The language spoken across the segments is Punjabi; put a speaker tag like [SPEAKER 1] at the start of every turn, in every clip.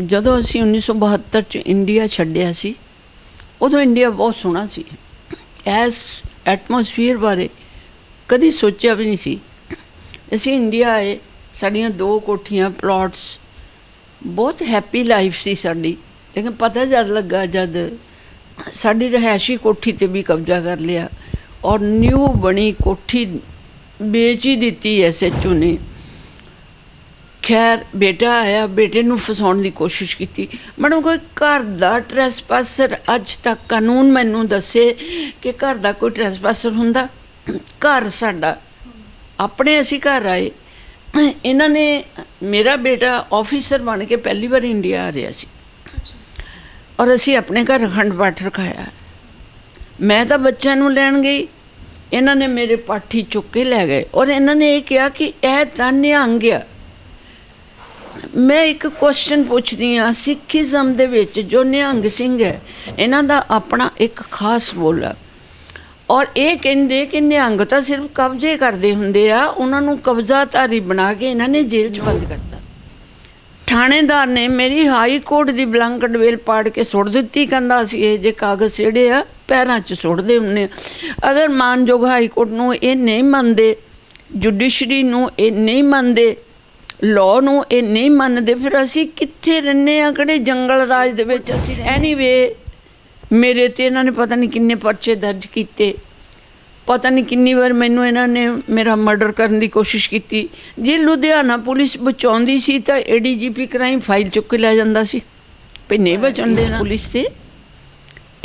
[SPEAKER 1] ਜਦੋਂ ਅਸੀਂ 1972 ਚ ਇੰਡੀਆ ਛੱਡਿਆ ਸੀ, ਉਦੋਂ ਇੰਡੀਆ ਬਹੁਤ ਸੋਹਣਾ ਸੀ। ਐਸ ਐਟਮੋਸਫੀਅਰ ਬਾਰੇ ਕਦੀ ਸੋਚਿਆ ਵੀ ਨਹੀਂ ਸੀ। ਅਸੀਂ ਇੰਡੀਆ ਆਏ, ਸਾਡੀਆਂ ਦੋ ਕੋਠੀਆਂ, ਪਲਾਟਸ, ਬਹੁਤ ਹੈਪੀ ਲਾਈਫ ਸੀ ਸਾਡੀ। ਲੇਕਿਨ ਪਤਾ ਜਦ ਲੱਗਾ ਜਦ ਸਾਡੀ ਰਹਿائشੀ ਕੋਠੀ ਤੇ ਵੀ ਕਬਜ਼ਾ ਕਰ ਲਿਆ ਔਰ ਨਿਊ ਬਣੀ ਕੋਠੀ ਵੇਚ ਹੀ ਦਿੱਤੀ ਐਸਐਚਓ ਨੇ। ਖੈਰ, ਬੇਟਾ ਆਇਆ, ਬੇਟੇ ਨੂੰ ਫਸਾਉਣ ਦੀ ਕੋਸ਼ਿਸ਼ ਕੀਤੀ। ਮੈਡਮ ਕੋਈ ਘਰ ਦਾ ਟ੍ਰੈਸਪਾਸਰ ਅੱਜ ਤੱਕ ਕਾਨੂੰਨ ਮੈਨੂੰ ਦੱਸੇ ਕਿ ਘਰ ਦਾ ਕੋਈ ਟ੍ਰੈਸਪਾਸਰ ਹੁੰਦਾ? ਘਰ ਸਾਡਾ। ਆਪਣੇ ਅਸੀਂ ਘਰ ਆਏ। ਇਹਨਾਂ ਨੇ ਮੇਰਾ ਬੇਟਾ ਆਫੀਸਰ ਬਣ ਕੇ ਪਹਿਲੀ ਵਾਰ ਇੰਡੀਆ ਆ ਰਿਹਾ ਸੀ। ਔਰ ਅਸੀਂ ਆਪਣੇ ਘਰ ਅਖੰਡ ਪਾਠ ਰਖਾਇਆ। ਮੈਂ ਤਾਂ ਬੱਚਿਆਂ ਨੂੰ ਲੈਣ ਗਈ। ਇਹਨਾਂ ਨੇ ਮੇਰੇ ਪਾਠੀ ਚੁੱਕ ਕੇ ਲੈ ਗਏ। ਔਰ ਇਹਨਾਂ ਨੇ ਇਹ ਕਿਹਾ ਕਿ ਇਹ ਤਾਂ ਨਿਹੰਗ ਆ। ਮੈਂ ਇੱਕ ਕੁਐਸਚਨ ਪੁੱਛਦੀ ਆ ਸਿੱਖੀਜ਼ਮ ਦੇ ਵਿੱਚ ਜੋ ਨਿਹੰਗ ਸਿੰਘ ਹੈ, ਇਹਨਾਂ ਦਾ ਆਪਣਾ ਇੱਕ ਖਾਸ ਬੋਲ ਹੈ ਔਰ ਇਹ ਕਹਿੰਦੇ ਕਿ ਨਿਹੰਗ ਤਾਂ ਸਿਰਫ ਕਬਜ਼ੇ ਕਰਦੇ ਹੁੰਦੇ ਆ, ਉਹਨਾਂ ਨੂੰ ਕਬਜ਼ਾਧਾਰੀ ਬਣਾ ਕੇ ਇਹਨਾਂ ਨੇ ਜੇਲ੍ਹ 'ਚ ਬੰਦ ਕਰਤਾ ਥਾਣੇਦਾਰ ਨੇ ਮੇਰੀ ਹਾਈ ਕੋਰਟ ਦੀ ਬਲੰਕਟ ਵੇਲ ਪਾੜ ਕੇ ਸੁੱਟ ਦਿੱਤੀ, ਕਹਿੰਦਾ ਸੀ ਇਹ ਜੇ ਕਾਗਜ਼ ਜਿਹੜੇ ਆ, ਪੈਰਾਂ 'ਚ ਸੁੱਟਦੇ ਹੁੰਨੇ ਆ। ਅਗਰ ਮਾਨਯੋਗ ਹਾਈ ਕੋਰਟ ਨੂੰ ਇਹ ਨਹੀਂ ਮੰਨਦੇ, ਜੁਡੀਸ਼ਰੀ ਨੂੰ ਇਹ ਨਹੀਂ ਮੰਨਦੇ ਲਾਅ ਨੂੰ ਇਹ ਨਹੀਂ ਮੰਨਦੇ ਫਿਰ ਅਸੀਂ ਕਿੱਥੇ ਰਹਿੰਦੇ ਆ ਕਿਹੜੇ ਜੰਗਲ ਰਾਜ ਦੇ ਵਿੱਚ ਅਸੀਂ ਐਨੀਵੇ ਮੇਰੇ ਤੇ ਇਹਨਾਂ ਨੇ ਪਤਾ ਨਹੀਂ ਕਿੰਨੇ ਪਰਚੇ ਦਰਜ ਕੀਤੇ। ਪਤਾ ਨਹੀਂ ਕਿੰਨੀ ਵਾਰ ਮੈਨੂੰ ਇਹਨਾਂ ਨੇ ਮੇਰਾ ਮਰਡਰ ਕਰਨ ਦੀ ਕੋਸ਼ਿਸ਼ ਕੀਤੀ। ਜੇ ਲੁਧਿਆਣਾ ਪੁਲਿਸ ਬਚਾਉਂਦੀ ਸੀ ਤਾਂ ਏਡੀਜੀਪੀ ਕ੍ਰਾਈਮ ਫਾਈਲ ਚੁੱਕ ਕੇ ਲੈ ਜਾਂਦਾ ਸੀ। ਵੀ ਨਹੀਂ ਬਚਣ ਦੇਣਾ। ਪੁਲਿਸ ਤੇ?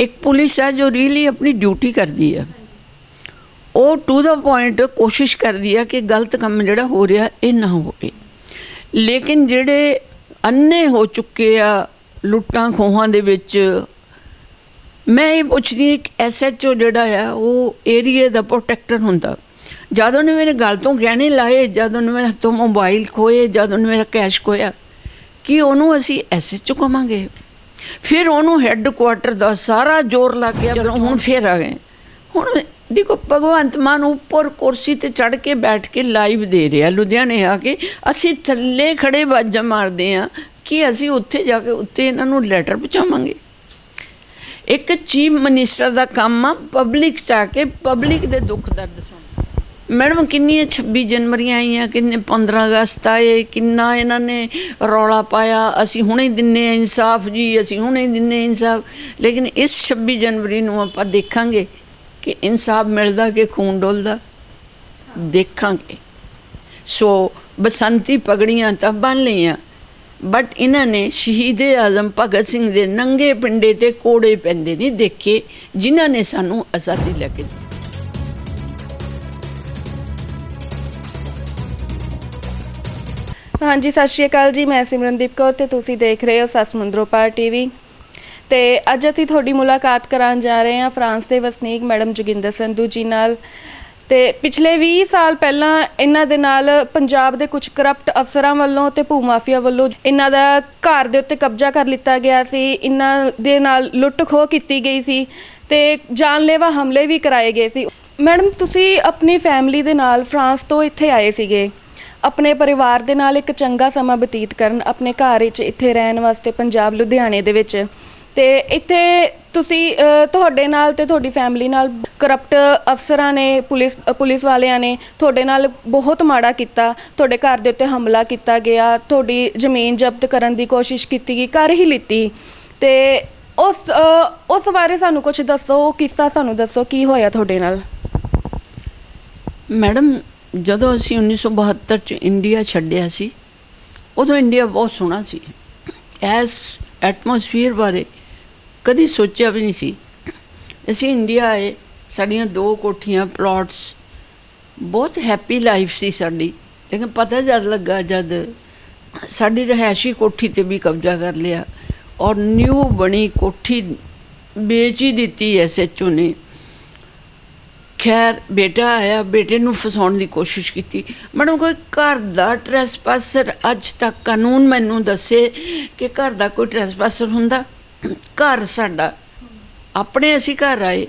[SPEAKER 1] ਇੱਕ ਪੁਲਿਸ ਹੈ ਜੋ ਰੀਲੀ ਆਪਣੀ ਡਿਊਟੀ ਕਰਦੀ ਹੈ। ਉਹ ਟੂ ਦਾ ਪੁਆਇੰਟ ਕੋਸ਼ਿਸ਼ ਕਰਦੀ ਹੈ ਕਿ ਗਲਤ ਕੰਮ ਜਿਹੜਾ ਹੋ ਰਿਹਾ ਇਹ ਨਾ ਹੋਵੇ। ਲੇਕਿਨ ਜਿਹੜੇ ਅੰਨੇ ਹੋ ਚੁੱਕੇ ਆ ਲੁੱਟਾਂ ਖੋਹਾਂ ਦੇ ਵਿੱਚ ਮੈਂ ਇਹ ਪੁੱਛਦੀ ਹਾਂ ਕਿ ਐਸਐਚਓ ਜਿਹੜਾ ਆ ਉਹ ਏਰੀਆ ਦਾ ਪ੍ਰੋਟੈਕਟਰ ਹੁੰਦਾ। ਜਦੋਂ ਨੇ ਮੇਰੇ ਗਲ ਤੋਂ ਗਹਿਣੇ ਲਾਏ ਜਦੋਂ ਨੇ ਮੇਰੇ ਹੱਥੋਂ ਮੋਬਾਈਲ ਖੋਏ ਜਦੋਂ ਨੇ ਮੇਰਾ ਕੈਸ਼ ਖੋਇਆ ਕਿ ਉਹਨੂੰ ਅਸੀਂ ਐਸਐਚਓ ਕਵਾਂਗੇ? ਫਿਰ ਉਹਨੂੰ ਹੈੱਡ ਕੁਆਟਰ ਦਾ ਸਾਰਾ ਜ਼ੋਰ ਲੱਗ ਗਿਆ ਚਲੋ ਹੁਣ ਫੇਰ ਆ ਗਏ। ਹੁਣ ਦੇਖੋ, ਭਗਵੰਤ ਮਾਨ ਉੱਪਰ ਕੁਰਸੀ ਤੇ ਚੜ ਕੇ ਬੈਠ ਕੇ ਲਾਈਵ ਦੇ ਰਿਹਾ, ਲੁਧਿਆਣੇ ਆ ਕੇ। ਅਸੀਂ ਥੱਲੇ ਖੜੇ ਬਾਜਾਂ ਮਾਰਦੇ ਆ ਕਿ ਅਸੀਂ ਉੱਥੇ ਜਾ ਕੇ ਉੱਤੇ ਇਹਨਾਂ ਨੂੰ ਲੈਟਰ ਪਹੁੰਚਾਵਾਂਗੇ। ਇੱਕ ਚੀਫ ਮਿਨਿਸਟਰ ਦਾ ਕੰਮ ਆ ਪਬਲਿਕ ਚ ਆ ਕੇ ਪਬਲਿਕ ਦੇ ਦੁੱਖ ਦਰਦ ਸੁਣ ਮੈਡਮ, ਕਿੰਨੀਆਂ 26 ਜਨਵਰੀਆਂ ਆਈਆਂ, ਕਿੰਨੇ 15 ਅਗਸਤ ਆਏ, ਕਿੰਨਾ ਇਹਨਾਂ ਨੇ ਰੌਲਾ ਪਾਇਆ, ਅਸੀਂ ਹੁਣੇ ਦਿੰਨੇ ਆ ਇਨਸਾਫ ਜੀ, ਅਸੀਂ ਹੁਣੇ ਦਿੰਨੇ ਇਨਸਾਫ। ਲੇਕਿਨ ਇਸ 26 ਜਨਵਰੀ ਨੂੰ ਆਪਾਂ ਦੇਖਾਂਗੇ ਕਿ ਇਨਸਾਫ ਮਿਲਦਾ ਕਿ ਖੂਨ ਡੋਲਦਾ? ਦੇਖਾਂਗੇ। ਸੋ ਬਸੰਤੀ ਪਗੜੀਆਂ ਤਾਂ ਬੰਨ ਲਈਆਂ ਬਟ ਇਹਨਾਂ ਨੇ ਸ਼ਹੀਦੇ ਆਜ਼ਮ ਭਗਤ ਸਿੰਘ ਦੇ ਨੰਗੇ ਪਿੰਡੇ ਤੇ ਕੋੜੇ ਪੈਂਦੇ ਨਹੀਂ ਦੇਖੇ, ਜਿਨ੍ਹਾਂ ਨੇ ਸਾਨੂੰ ਆਜ਼ਾਦੀ ਲੈ ਕੇ ਦਿੱਤੀ।
[SPEAKER 2] ਹਾਂਜੀ, ਸਤਿ ਸ਼੍ਰੀ ਅਕਾਲ ਜੀ, ਮੈਂ ਸਿਮਰਨਦੀਪ ਕੌਰ ਤੇ ਤੁਸੀਂ ਦੇਖ ਰਹੇ ਹੋ ਸਸਮੁੰਦਰੋ ਪਾਰ ਟੀਵੀ। ਤੇ ਅੱਜ ਅਸੀਂ ਤੁਹਾਡੀ ਮੁਲਾਕਾਤ ਕਰਾਉਣ ਜਾ ਰਹੇ ਹਾਂ ਫਰਾਂਸ ਦੇ ਵਸਨੀਕ ਮੈਡਮ ਜੋਗਿੰਦਰ ਸੰਧੂ ਜੀ ਨਾਲ। ਤੇ ਪਿਛਲੇ 20 ਸਾਲ ਪਹਿਲਾਂ ਇਹਨਾਂ ਦੇ ਨਾਲ ਪੰਜਾਬ ਦੇ ਕੁਝ ਕਰਪਟ ਅਫਸਰਾਂ ਵੱਲੋਂ ਤੇ ਭੂ ਮਾਫੀਆ ਵੱਲੋਂ ਇਹਨਾਂ ਦਾ ਘਰ ਦੇ ਉੱਤੇ ਕਬਜ਼ਾ ਕਰ ਲਿੱਤਾ ਗਿਆ ਸੀ। ਇਹਨਾਂ ਦੇ ਨਾਲ ਲੁੱਟ ਖੋਹ ਕੀਤੀ ਗਈ ਸੀ ਤੇ ਜਾਨਲੇਵਾ ਹਮਲੇ ਵੀ ਕਰਾਏ ਗਏ ਸੀ। ਮੈਡਮ, ਤੁਸੀਂ ਆਪਣੀ ਫੈਮਿਲੀ ਦੇ ਨਾਲ ਫਰਾਂਸ ਤੋਂ ਇੱਥੇ ਆਏ ਸੀਗੇ। ਆਪਣੇ ਪਰਿਵਾਰ ਦੇ ਨਾਲ ਇੱਕ ਚੰਗਾ ਸਮਾਂ ਬਤੀਤ ਕਰਨ, ਆਪਣੇ ਘਰ ਵਿੱਚ ਇੱਥੇ ਰਹਿਣ ਵਾਸਤੇ ਪੰਜਾਬ, ਲੁਧਿਆਣੇ ਦੇ ਵਿੱਚ। ਤੇ ਇੱਥੇ ਤੁਸੀਂ ਤੁਹਾਡੇ ਨਾਲ ਤੇ ਤੁਹਾਡੀ ਫੈਮਿਲੀ ਨਾਲ ਕਰਪਟ ਅਫਸਰਾਂ ਨੇ, ਪੁਲਿਸ ਪੁਲਿਸ ਵਾਲਿਆਂ ਨੇ ਤੁਹਾਡੇ ਨਾਲ ਬਹੁਤ ਮਾੜਾ ਕੀਤਾ। ਤੁਹਾਡੇ ਘਰ ਦੇ ਉੱਤੇ ਹਮਲਾ ਕੀਤਾ ਗਿਆ। ਤੁਹਾਡੀ ਜ਼ਮੀਨ ਜ਼ਬਤ ਕਰਨ ਦੀ ਕੋਸ਼ਿਸ਼ ਕੀਤੀ ਗਈ, ਕਰ ਹੀ ਲਿੱਤੀ। ਤੇ ਉਸ ਉਸ ਬਾਰੇ ਸਾਨੂੰ ਕੁਝ ਦੱਸੋ, ਉਹ ਕਿੱਸਾ ਸਾਨੂੰ ਦੱਸੋ, ਕੀ ਹੋਇਆ ਤੁਹਾਡੇ ਨਾਲ?
[SPEAKER 1] ਮੈਡਮ, ਜਦੋਂ ਅਸੀਂ 1972 ਚ ਇੰਡੀਆ ਛੱਡਿਆ ਸੀ, ਉਦੋਂ ਇੰਡੀਆ ਬਹੁਤ ਸੋਹਣਾ ਸੀ। ਐਸ ਐਟਮੋਸਫੀਅਰ ਬਾਰੇ ਕਦੀ ਸੋਚਿਆ ਵੀ ਨਹੀਂ ਸੀ। ਅਸੀਂ ਇੰਡੀਆ ਆਏ, ਸਾਡੀਆਂ ਦੋ ਕੋਠੀਆਂ ਪਲਾਟਸ ਬਹੁਤ ਹੈਪੀ ਲਾਈਫ ਸੀ ਸਾਡੀ। ਲੇਕਿਨ ਪਤਾ ਜਦ ਲੱਗਾ ਜਦ ਸਾਡੀ ਰਹਿائشੀ ਕੋਠੀ ਤੇ ਵੀ ਕਬਜ਼ਾ ਕਰ ਲਿਆ ਔਰ ਨਿਊ ਬਣੀ ਕੋਠੀ ਵੇਚ ਹੀ ਦਿੱਤੀ ਐਸਐਚਓ ਨੇ। ਖੈਰ, ਬੇਟਾ ਆਇਆ, ਬੇਟੇ ਨੂੰ ਫਸਾਉਣ ਦੀ ਕੋਸ਼ਿਸ਼ ਕੀਤੀ। ਮੈਡਮ, ਕੋਈ ਘਰ ਦਾ ਟ੍ਰੈਸਪਾਸਰ ਅੱਜ ਤੱਕ ਕਾਨੂੰਨ ਮੈਨੂੰ ਦੱਸੇ ਕਿ ਘਰ ਦਾ ਕੋਈ ਟ੍ਰੈਸਪਾਸਰ ਹੁੰਦਾ? ਘਰ ਸਾਡਾ। ਆਪਣੇ ਅਸੀਂ ਘਰ ਆਏ।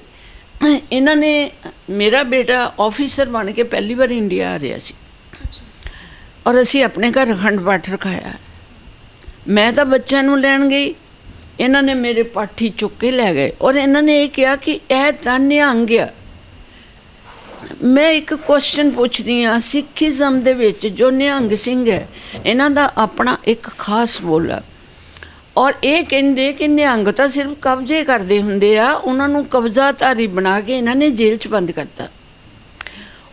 [SPEAKER 1] ਇਹਨਾਂ ਨੇ ਮੇਰਾ ਬੇਟਾ ਆਫੀਸਰ ਬਣ ਕੇ ਪਹਿਲੀ ਵਾਰ ਇੰਡੀਆ ਆ ਰਿਹਾ ਸੀ। ਔਰ ਅਸੀਂ ਆਪਣੇ ਘਰ ਅਖੰਡ ਪਾਠ ਰਖਾਇਆ। ਮੈਂ ਤਾਂ ਬੱਚਿਆਂ ਨੂੰ ਲੈਣ ਗਈ। ਇਹਨਾਂ ਨੇ ਮੇਰੇ ਪਾਠੀ ਚੁੱਕ ਕੇ ਲੈ ਗਏ। ਔਰ ਇਹਨਾਂ ਨੇ ਇਹ ਕਿਹਾ ਕਿ ਇਹ ਤਾਂ ਨਿਹੰਗ ਆ। ਮੈਂ ਇੱਕ ਕੁਐਸਚਨ ਪੁੱਛਦੀ ਆ ਸਿੱਖੀਜ਼ਮ ਦੇ ਵਿੱਚ ਜੋ ਨਿਹੰਗ ਸਿੰਘ ਹੈ, ਇਹਨਾਂ ਦਾ ਆਪਣਾ ਇੱਕ ਖਾਸ ਬੋਲ ਆ। ਔਰ ਇਹ ਕਹਿੰਦੇ ਕਿ ਨਿਹੰਗ ਤਾਂ ਸਿਰਫ ਕਬਜ਼ੇ ਕਰਦੇ ਹੁੰਦੇ ਆ, ਉਹਨਾਂ ਨੂੰ ਕਬਜ਼ਾਧਾਰੀ ਬਣਾ ਕੇ ਇਹਨਾਂ ਨੇ ਜੇਲ੍ਹ 'ਚ ਬੰਦ ਕਰਤਾ।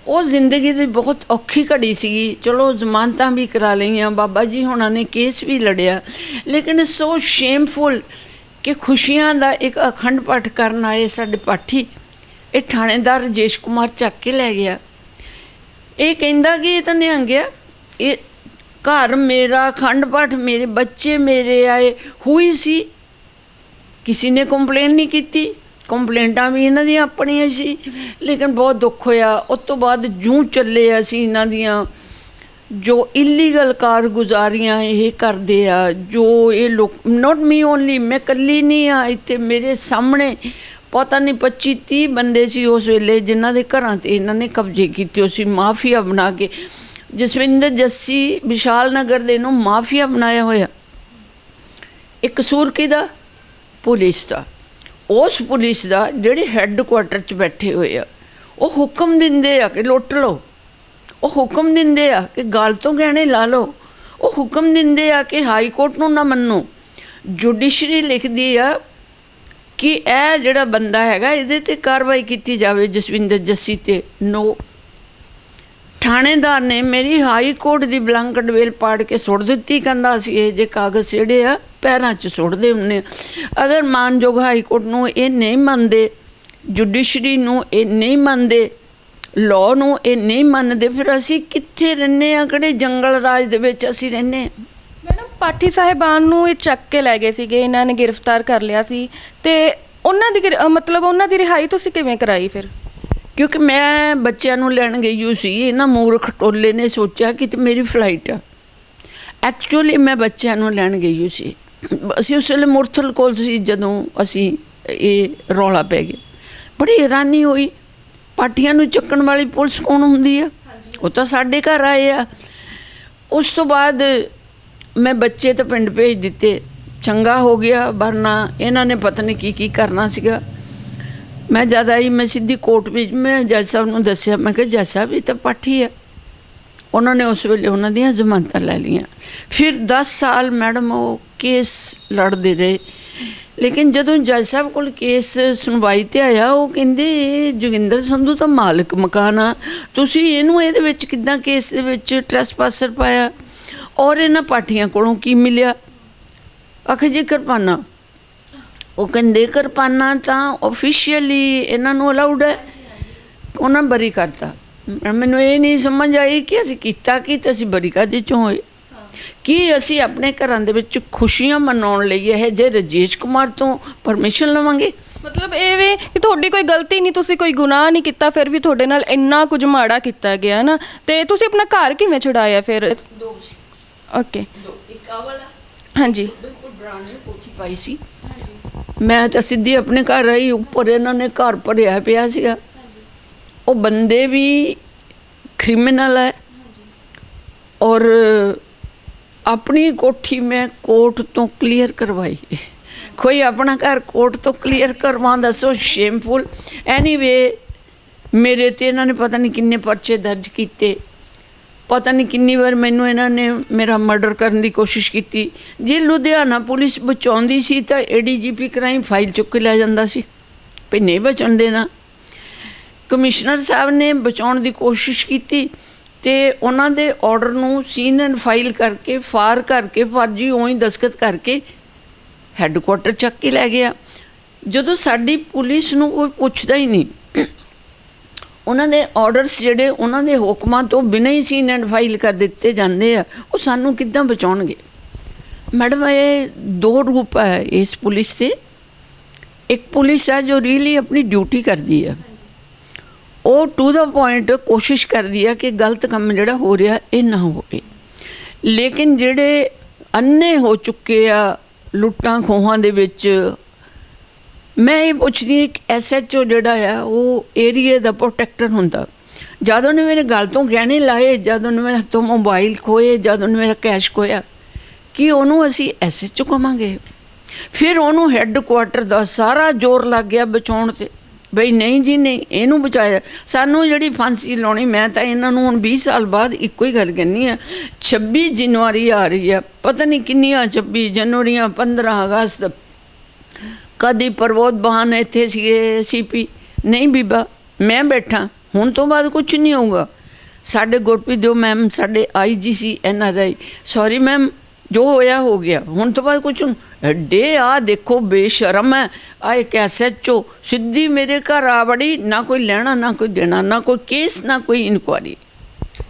[SPEAKER 1] ਉਹ ਜ਼ਿੰਦਗੀ ਦੀ ਬਹੁਤ ਔਖੀ ਘੜੀ ਸੀਗੀ। ਚਲੋ, ਜ਼ਮਾਨਤਾਂ ਵੀ ਕਰਾ ਲਈਆਂ, ਬਾਬਾ ਜੀ ਹੁਣਾਂ ਨੇ ਕੇਸ ਵੀ ਲੜਿਆ। ਲੇਕਿਨ ਸੋ ਸ਼ੇਮਫੁਲ ਕਿ ਖੁਸ਼ੀਆਂ ਦਾ ਇੱਕ ਅਖੰਡ ਪਾਠ ਕਰਨ ਆਏ ਸਾਡੇ ਪਾਠੀ, ਇਹ ਥਾਣੇਦਾਰ ਰਜੇਸ਼ ਕੁਮਾਰ ਚੱਕ ਕੇ ਲੈ ਗਿਆ। ਇਹ ਕਹਿੰਦਾ ਕਿ ਇਹ ਤਾਂ ਨਿਹੰਗਿਆ ਇਹ ਘਰ ਮੇਰਾ, ਖੰਡ ਪਾਠ ਮੇਰੇ ਬੱਚੇ ਮੇਰੇ ਆਏ, ਹੋਈ ਸੀ। ਕਿਸੇ ਨੇ ਕੰਪਲੇਨ ਨਹੀਂ ਕੀਤੀ। ਕੰਪਲੇਂਟਾਂ ਵੀ ਇਹਨਾਂ ਦੀਆਂ ਆਪਣੀਆਂ ਸੀ। ਲੇਕਿਨ ਬਹੁਤ ਦੁੱਖ ਹੋਇਆ। ਉਸ ਤੋਂ ਬਾਅਦ ਜੂੰ ਚੱਲੇ ਅਸੀਂ ਇਹਨਾਂ ਦੀਆਂ। ਜੋ ਇਲੀਗਲ ਕਾਰਗੁਜ਼ਾਰੀਆਂ ਇਹ ਕਰਦੇ ਆ, ਜੋ ਇਹ ਲੋਕ ਨਾਟ ਮੀ ਓਨਲੀ ਮੈਂ ਕੱਲੀ ਨਹੀਂ ਆ ਇੱਥੇ, ਮੇਰੇ ਸਾਹਮਣੇ ਪਤਾ ਨਹੀਂ 25 30 ਬੰਦੇ ਸੀ ਉਸ ਵੇਲੇ, ਜਿਨ੍ਹਾਂ ਦੇ ਘਰਾਂ ਤੇ ਇਹਨਾਂ ਨੇ ਕਬਜ਼ੇ ਕੀਤੇ ਹੋਏ ਸੀ ਮਾਫੀਆ ਬਣਾ ਕੇ। ਜਸਵਿੰਦਰ ਜੱਸੀ ਵਿਸ਼ਾਲ ਨਗਰ ਦੇ ਨੂੰ ਮਾਫੀਆ ਬਣਾਇਆ ਹੋਇਆ। ਇਹ ਕਸੂਰ ਕਿਹਦਾ ਪੁਲਿਸ ਦਾ। ਉਸ ਪੁਲਿਸ ਦਾ ਜਿਹੜੇ ਹੈੱਡਕੁਆਟਰ 'ਚ ਬੈਠੇ ਹੋਏ ਆ, ਉਹ ਹੁਕਮ ਦਿੰਦੇ ਆ ਕਿ ਲੁੱਟ ਲਓ। ਉਹ ਹੁਕਮ ਦਿੰਦੇ ਆ ਕਿ ਗਾਲ ਤੋਂ ਗਹਿਣੇ ਲਾ ਲਓ। ਉਹ ਹੁਕਮ ਦਿੰਦੇ ਆ ਕਿ ਹਾਈ ਕੋਰਟ ਨੂੰ ਨਾ ਮੰਨੋ। ਜੁਡੀਸ਼ਰੀ ਲਿਖਦੀ ਆ ਕਿ ਇਹ ਜਿਹੜਾ ਬੰਦਾ ਹੈਗਾ, ਇਹਦੇ ਤੇ ਕਾਰਵਾਈ ਕੀਤੀ ਜਾਵੇ ਜਸਵਿੰਦਰ ਜੱਸੀ ਤੇ। ਨੋ ਥਾਣੇਦਾਰ ਨੇ ਮੇਰੀ ਹਾਈ ਕੋਰਟ ਦੀ ਬਲੰਕਟ ਵੇਲ ਪਾੜ ਕੇ ਸੁੱਟ ਦਿੱਤੀ, ਕਹਿੰਦਾ ਸੀ ਇਹ ਜੇ ਕਾਗਜ਼ ਜਿਹੜੇ ਆ ਪੈਰਾਂ 'ਚ ਸੁੱਟਦੇ ਹੁੰਨੇ ਆ। ਅਗਰ ਮਾਨਯੋਗ ਹਾਈ ਕੋਰਟ ਨੂੰ ਇਹ ਨਹੀਂ ਮੰਨਦੇ, ਜੁਡੀਸ਼ਰੀ ਨੂੰ ਇਹ ਨਹੀਂ ਮੰਨਦੇ ਲਾਅ ਨੂੰ ਇਹ ਨਹੀਂ ਮੰਨਦੇ, ਫਿਰ ਅਸੀਂ ਕਿੱਥੇ ਰਹਿੰਦੇ ਆ? ਕਿਹੜੇ ਜੰਗਲ ਰਾਜ ਦੇ ਵਿੱਚ ਅਸੀਂ ਰਹਿੰਦੇ ਹਾਂ
[SPEAKER 2] ਮੈਡਮ, ਪਾਠੀ ਸਾਹਿਬਾਨ ਨੂੰ ਇਹ ਚੱਕ ਕੇ ਲੈ ਗਏ ਸੀਗੇ, ਇਹਨਾਂ ਨੇ ਗ੍ਰਿਫਤਾਰ ਕਰ ਲਿਆ ਸੀ ਤੇ ਉਹਨਾਂ ਦੀ ਗਿਰ- ਮਤਲਬ ਉਹਨਾਂ ਦੀ ਰਿਹਾਈ ਤੁਸੀਂ ਕਿਵੇਂ ਕਰਾਈ ਫਿਰ?
[SPEAKER 1] ਕਿਉਂਕਿ ਮੈਂ ਬੱਚਿਆਂ ਨੂੰ ਲੈਣ ਗਈ ਹੋਈ ਸੀ ਇਹਨਾਂ ਮੂਰਖ ਟੋਲੇ ਨੇ ਸੋਚਿਆ ਕਿ ਤੇ ਮੇਰੀ ਫਲਾਈਟ ਆ। ਐਕਚੁਅਲੀ ਮੈਂ ਬੱਚਿਆਂ ਨੂੰ ਲੈਣ ਗਈ ਹੋਈ ਸੀ। ਅਸੀਂ ਉਸ ਵੇਲੇ ਮੁਰਥਲ ਕੋਲ ਸੀ ਜਦੋਂ ਅਸੀਂ ਇਹ ਰੌਲਾ ਪੈ ਗਿਆ। ਬੜੀ ਹੈਰਾਨੀ ਹੋਈ ਪਾਠੀਆਂ ਨੂੰ ਚੱਕਣ ਵਾਲੀ ਪੁਲਿਸ ਕੌਣ ਹੁੰਦੀ ਆ? ਉਹ ਤਾਂ ਸਾਡੇ ਘਰ ਆਏ ਆ। ਉਸ ਤੋਂ ਬਾਅਦ ਮੈਂ ਬੱਚੇ ਤਾਂ ਪਿੰਡ ਭੇਜ ਦਿੱਤੇ। ਚੰਗਾ ਹੋ ਗਿਆ ਵਰਨਾ ਇਹਨਾਂ ਨੇ ਪਤਾ ਨਹੀਂ ਕੀ ਕੀ ਕਰਨਾ ਸੀਗਾ। ਮੈਂ ਜਦ ਆਈ, ਮੈਂ ਸਿੱਧੀ ਕੋਰਟ ਵਿੱਚ, ਮੈਂ ਜੱਜ ਸਾਹਿਬ ਨੂੰ ਦੱਸਿਆ, ਮੈਂ ਕਿਹਾ ਜੱਜ ਸਾਹਿਬ, ਇਹ ਤਾਂ ਪਾਠੀ ਹੈ। ਉਹਨਾਂ ਨੇ ਉਸ ਵੇਲੇ ਉਹਨਾਂ ਦੀਆਂ ਜ਼ਮਾਨਤਾਂ ਲੈ ਲਈਆਂ। ਫਿਰ 10 ਸਾਲ ਮੈਡਮ ਉਹ ਕੇਸ ਲੜਦੇ ਰਹੇ। ਲੇਕਿਨ ਜਦੋਂ ਜੱਜ ਸਾਹਿਬ ਕੋਲ ਕੇਸ ਸੁਣਵਾਈ ਤੇ ਆਇਆ, ਉਹ ਕਹਿੰਦੇ, ਇਹ ਜੋਗਿੰਦਰ ਸੰਧੂ ਤਾਂ ਮਾਲਕ ਮਕਾਨ ਆ। ਤੁਸੀਂ ਇਹਨੂੰ ਇਹਦੇ ਵਿੱਚ ਕਿਦਾਂ ਕੇਸ ਦੇ ਵਿੱਚ ਟ੍ਰੈਸਪਾਸਰ ਪਾਇਆ? ਔਰ ਇਹਨਾਂ ਪਾਠੀਆਂ ਕੋਲੋਂ ਕੀ ਮਿਲਿਆ? ਆਖੇ, ਜੀ ਕਿਰਪਾਨਾ ਉਹ ਕਹਿੰਦੇ ਕਿਰਪਾਨਾ ਤਾਂ ਆਫੀਸ਼ੀਅਲੀ ਇਹਨਾਂ ਨੂੰ ਅਲਾਉਡ ਹੈ। ਉਹਨਾਂ ਬਰੀ ਕਰਤਾ। ਮੈਨੂੰ ਇਹ ਨਹੀਂ ਸਮਝ ਆਈ ਕਿ ਅਸੀਂ ਕੀਤਾ ਕੀ ਤੇ ਅਸੀਂ ਬਰੀ ਕਾਦੇ ਚੋਂ ਹੋਏ। ਕੀ ਅਸੀਂ ਆਪਣੇ ਘਰਾਂ ਦੇ ਵਿੱਚ ਖੁਸ਼ੀਆਂ ਮਨਾਉਣ ਲਈ ਇਹ ਜੇ ਰਜੇਸ਼ ਕੁਮਾਰ ਤੋਂ ਪਰਮਿਸ਼ਨ ਲਵਾਂਗੇ?
[SPEAKER 2] ਮਤਲਬ ਇਹ ਵੀ ਕਿ ਤੁਹਾਡੀ ਕੋਈ ਗਲਤੀ ਨਹੀਂ ਤੁਸੀਂ ਕੋਈ ਗੁਨਾਹ ਨਹੀਂ ਕੀਤਾ ਫਿਰ ਵੀ ਤੁਹਾਡੇ ਨਾਲ ਇੰਨਾ ਕੁਝ ਮਾੜਾ ਕੀਤਾ ਗਿਆ ਨਾ। ਤੇ ਤੁਸੀਂ ਆਪਣਾ ਘਰ ਕਿਵੇਂ ਛੁਡਾਇਆ ਫਿਰ?
[SPEAKER 1] ਦੋ ਸੀ
[SPEAKER 2] ਓਕੇ
[SPEAKER 1] ਦੋ ਇੱਕ ਆ ਵਾਲਾ।
[SPEAKER 2] ਹਾਂਜੀ।
[SPEAKER 1] ਬਿਲਕੁਲ ਡਰਾਣੇ ਕੋਠੀ ਪਾਈ ਸੀ। ਮੈਂ ਤਾਂ ਸਿੱਧੀ ਆਪਣੇ ਘਰ ਆਈ ਉੱਪਰ ਇਹਨਾਂ ਨੇ ਘਰ ਭਰਿਆ ਪਿਆ ਸੀਗਾ। ਉਹ ਬੰਦੇ ਵੀ ਕ੍ਰਿਮੀਨਲ ਹੈ। ਔਰ ਆਪਣੀ ਕੋਠੀ ਮੈਂ ਕੋਰਟ ਤੋਂ ਕਲੀਅਰ ਕਰਵਾਈ। ਕੋਈ ਆਪਣਾ ਘਰ ਕੋਰਟ ਤੋਂ ਕਲੀਅਰ ਕਰਵਾਉਂਦਾ ਸੋ ਸ਼ੇਮਫੁਲ ਐਨੀਵੇ ਮੇਰੇ ਤੇ ਇਹਨਾਂ ਨੇ ਪਤਾ ਨਹੀਂ ਕਿੰਨੇ ਪਰਚੇ ਦਰਜ ਕੀਤੇ। ਪਤਾ ਨਹੀਂ ਕਿੰਨੀ ਵਾਰ ਮੈਨੂੰ ਇਹਨਾਂ ਨੇ ਮੇਰਾ ਮਰਡਰ ਕਰਨ ਦੀ ਕੋਸ਼ਿਸ਼ ਕੀਤੀ। ਜੇ ਲੁਧਿਆਣਾ ਪੁਲਿਸ ਬਚਾਉਂਦੀ ਸੀ ਤਾਂ ਏਡੀਜੀਪੀ ਕ੍ਰਾਈਮ ਫਾਈਲ ਚੁੱਕ ਕੇ ਲੈ ਜਾਂਦਾ ਸੀ। ਵੀ ਨਹੀਂ ਬਚਣ ਦੇਣਾ। ਕਮਿਸ਼ਨਰ ਸਾਹਿਬ ਨੇ ਬਚਾਉਣ ਦੀ ਕੋਸ਼ਿਸ਼ ਕੀਤੀ ਤੇ ਉਹਨਾਂ ਦੇ ਆਰਡਰ ਨੂੰ ਸੀਨ ਐਂਡ ਫਾਈਲ ਕਰਕੇ, ਫਾਰ ਕਰਕੇ, ਫਰਜੀ ਉਹੀ ਦਸਖਤ ਕਰਕੇ ਹੈੱਡਕੁਆਟਰ ਚੱਕ ਕੇ ਲੈ ਗਿਆ। ਜਦੋਂ ਸਾਡੀ ਪੁਲਿਸ ਨੂੰ ਕੋਈ ਪੁੱਛਦਾ ਹੀ ਨਹੀਂ ਉਹਨਾਂ ਦੇ ਆਰਡਰਸ ਜਿਹੜੇ ਉਹਨਾਂ ਦੇ ਹੁਕਮਾਂ ਤੋਂ ਬਿਨਾਂ ਹੀ ਸੀਨ ਐਂਡ ਫਾਈਲ ਕਰ ਦਿੱਤੇ ਜਾਂਦੇ ਆ, ਉਹ ਸਾਨੂੰ ਕਿੱਦਾਂ ਬਚਾਉਣਗੇ? ਮੈਡਮ, ਇਹ ਦੋ ਰੂਪ ਹੈ ਇਸ ਪੁਲਿਸ 'ਤੇ ਇੱਕ ਪੁਲਿਸ ਹੈ ਜੋ ਰੀਲੀ ਆਪਣੀ ਡਿਊਟੀ ਕਰਦੀ ਹੈ ਉਹ ਟੂ ਦਾ ਪੁਆਇੰਟ ਕੋਸ਼ਿਸ਼ ਕਰਦੀ ਆ ਕਿ ਗਲਤ ਕੰਮ ਜਿਹੜਾ ਹੋ ਰਿਹਾ, ਇਹ ਨਾ ਹੋਵੇ। ਲੇਕਿਨ ਜਿਹੜੇ ਅੰਨੇ ਹੋ ਚੁੱਕੇ ਆ ਲੁੱਟਾਂ ਖੋਹਾਂ ਦੇ ਵਿੱਚ ਮੈਂ ਇਹ ਪੁੱਛਦੀ ਹਾਂ ਕਿ ਐਸਐਚਓ ਜਿਹੜਾ ਆ, ਉਹ ਏਰੀਆ ਦਾ ਪ੍ਰੋਟੈਕਟਰ ਹੁੰਦਾ। ਜਦੋਂ ਨੇ ਮੇਰੇ ਗਲ ਤੋਂ ਗਹਿਣੇ ਲਾਏ, ਜਦੋਂ ਨੇ ਮੇਰੇ ਹੱਥੋਂ ਮੋਬਾਈਲ ਖੋਏ, ਜਦੋਂ ਨੇ ਮੇਰਾ ਕੈਸ਼ ਖੋਇਆ, ਕਿ ਉਹਨੂੰ ਅਸੀਂ ਐਸੇ ਕਵਾਂਗੇ? ਫਿਰ ਉਹਨੂੰ ਹੈੱਡ ਕੁਆਟਰ ਦਾ ਸਾਰਾ ਜ਼ੋਰ ਲੱਗ ਗਿਆ ਬਚਾਉਣ ਤੇ। ਬਈ ਨਹੀਂ ਜੀ, ਨਹੀਂ, ਇਹਨੂੰ ਬਚਾਇਆ। ਸਾਨੂੰ ਜਿਹੜੀ ਫਾਂਸੀ ਲਾਉਣੀ, ਮੈਂ ਤਾਂ ਇਹਨਾਂ ਨੂੰ ਹੁਣ 20 ਸਾਲ ਬਾਅਦ ਇੱਕੋ ਹੀ ਗੱਲ ਕਹਿੰਨੀ ਆ 26 ਜਨਵਰੀ ਆ ਰਹੀ ਆ, ਪਤਾ ਨਹੀਂ ਕਿੰਨੀਆਂ 26 ਜਨਵਰੀਆਂ 15 ਅਗਸਤ ਕਦੀ ਪਰਵੋਤ ਬਹਾਨ ਇੱਥੇ ਸੀਗੇ ਸੀਪੀ ਨਹੀਂ ਬੀਬਾ, ਮੈਂ ਬੈਠਾ, ਹੁਣ ਤੋਂ ਬਾਅਦ ਕੁਝ ਨਹੀਂ ਹੋਊਗਾ। ਸਾਡੇ ਗੁਰਪ੍ਰੀਤ ਦਿਓ ਮੈਮ ਸਾਡੇ ਆਈਜੀਸੀ ਐਨਆਰਆਈ ਸੌਰੀ ਮੈਮ ਜੋ ਹੋਇਆ ਹੋ ਗਿਆ। ਹੁਣ ਤੋਂ ਬਾਅਦ ਕੁਝ ਡੇ ਆ ਦੇਖੋ, ਬੇਸ਼ਰਮ ਹੈ। ਆ ਇੱਕ ਐਸਐਚਓ ਸਿੱਧੀ ਮੇਰੇ ਘਰ ਆ ਬੜੀ ਨਾ ਕੋਈ ਲੈਣਾ, ਨਾ ਕੋਈ ਦੇਣਾ, ਨਾ ਕੋਈ ਕੇਸ ਨਾ ਕੋਈ ਇਨਕੁਆਰੀ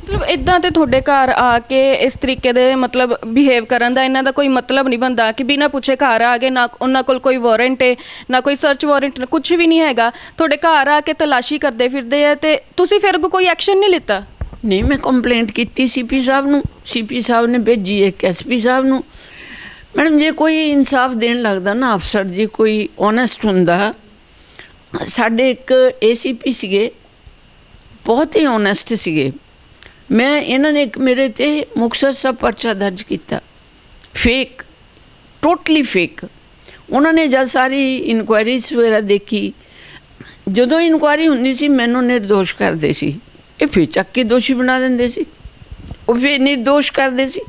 [SPEAKER 2] ਮਤਲਬ ਇਦਾਂ ਤੇ ਤੁਹਾਡੇ ਘਰ ਆ ਕੇ ਇਸ ਤਰੀਕੇ ਦੇ ਮਤਲਬ ਬਿਹੇਵ ਕਰਨ ਦਾ ਇਹਨਾਂ ਦਾ ਕੋਈ ਮਤਲਬ ਨਹੀਂ ਬੰਦਾ ਕਿ ਬਿਨਾਂ ਪੁੱਛੇ ਘਰ ਆ ਗਏ, ਨਾ ਉਹਨਾਂ ਕੋਲ ਕੋਈ ਵਾਰੰਟ ਹੈ ਨਾ ਕੋਈ ਸਰਚ ਵਾਰੰਟ ਕੁਝ ਵੀ ਨਹੀਂ ਹੈਗਾ। ਤੁਹਾਡੇ ਘਰ ਆ ਕੇ ਤਲਾਸ਼ੀ ਕਰਦੇ ਫਿਰਦੇ ਆ ਤੇ ਤੁਸੀਂ ਫਿਰ ਅੱਗੋਂ ਕੋਈ ਐਕਸ਼ਨ ਨਹੀਂ ਲਿੱਤਾ?
[SPEAKER 1] ਨਹੀਂ, ਮੈਂ ਕੰਪਲੇਂਟ ਕੀਤੀ ਸੀਪੀ ਸਾਹਿਬ ਨੂੰ। ਸੀਪੀ ਸਾਹਿਬ ਨੇ ਭੇਜੀ ਇੱਕ ਐਸਪੀ ਸਾਹਿਬ ਨੂੰ। ਮੈਡਮ, ਜੇ ਕੋਈ ਇਨਸਾਫ ਦੇਣ ਲੱਗਦਾ ਨਾ ਅਫਸਰ, ਜੀ ਕੋਈ ਓਨੈਸਟ ਹੁੰਦਾ, ਸਾਡੇ ਇੱਕ ਏਸੀਪੀ ਸੀਗੇ, ਬਹੁਤ ਹੀ ਓਨੈਸਟ ਸੀਗੇ। ਮੈਂ ਇਹਨਾਂ ਨੇ ਇੱਕ ਮੇਰੇ ਤੇ ਮੁਕਤਸਰ ਸਭ ਪਰਚਾ ਦਰਜ ਕੀਤਾ। ਫੇਕ ਟੋਟਲੀ ਫੇਕ ਉਹਨਾਂ ਨੇ ਜਦ ਸਾਰੀ ਇਨਕੁਆਇਰੀਜ਼ ਵਗੈਰਾ ਦੇਖੀ, ਜਦੋਂ ਇਨਕੁਆਇਰੀ ਹੁੰਦੀ ਸੀ, ਮੈਨੂੰ ਨਿਰਦੋਸ਼ ਕਰਦੇ ਸੀ। ਇਹ ਫਿਰ ਚੱਕ ਕੇ ਦੋਸ਼ੀ ਬਣਾ ਦਿੰਦੇ ਸੀ। ਉਹ ਫਿਰ ਨਿਰਦੋਸ਼ ਕਰਦੇ ਸੀ।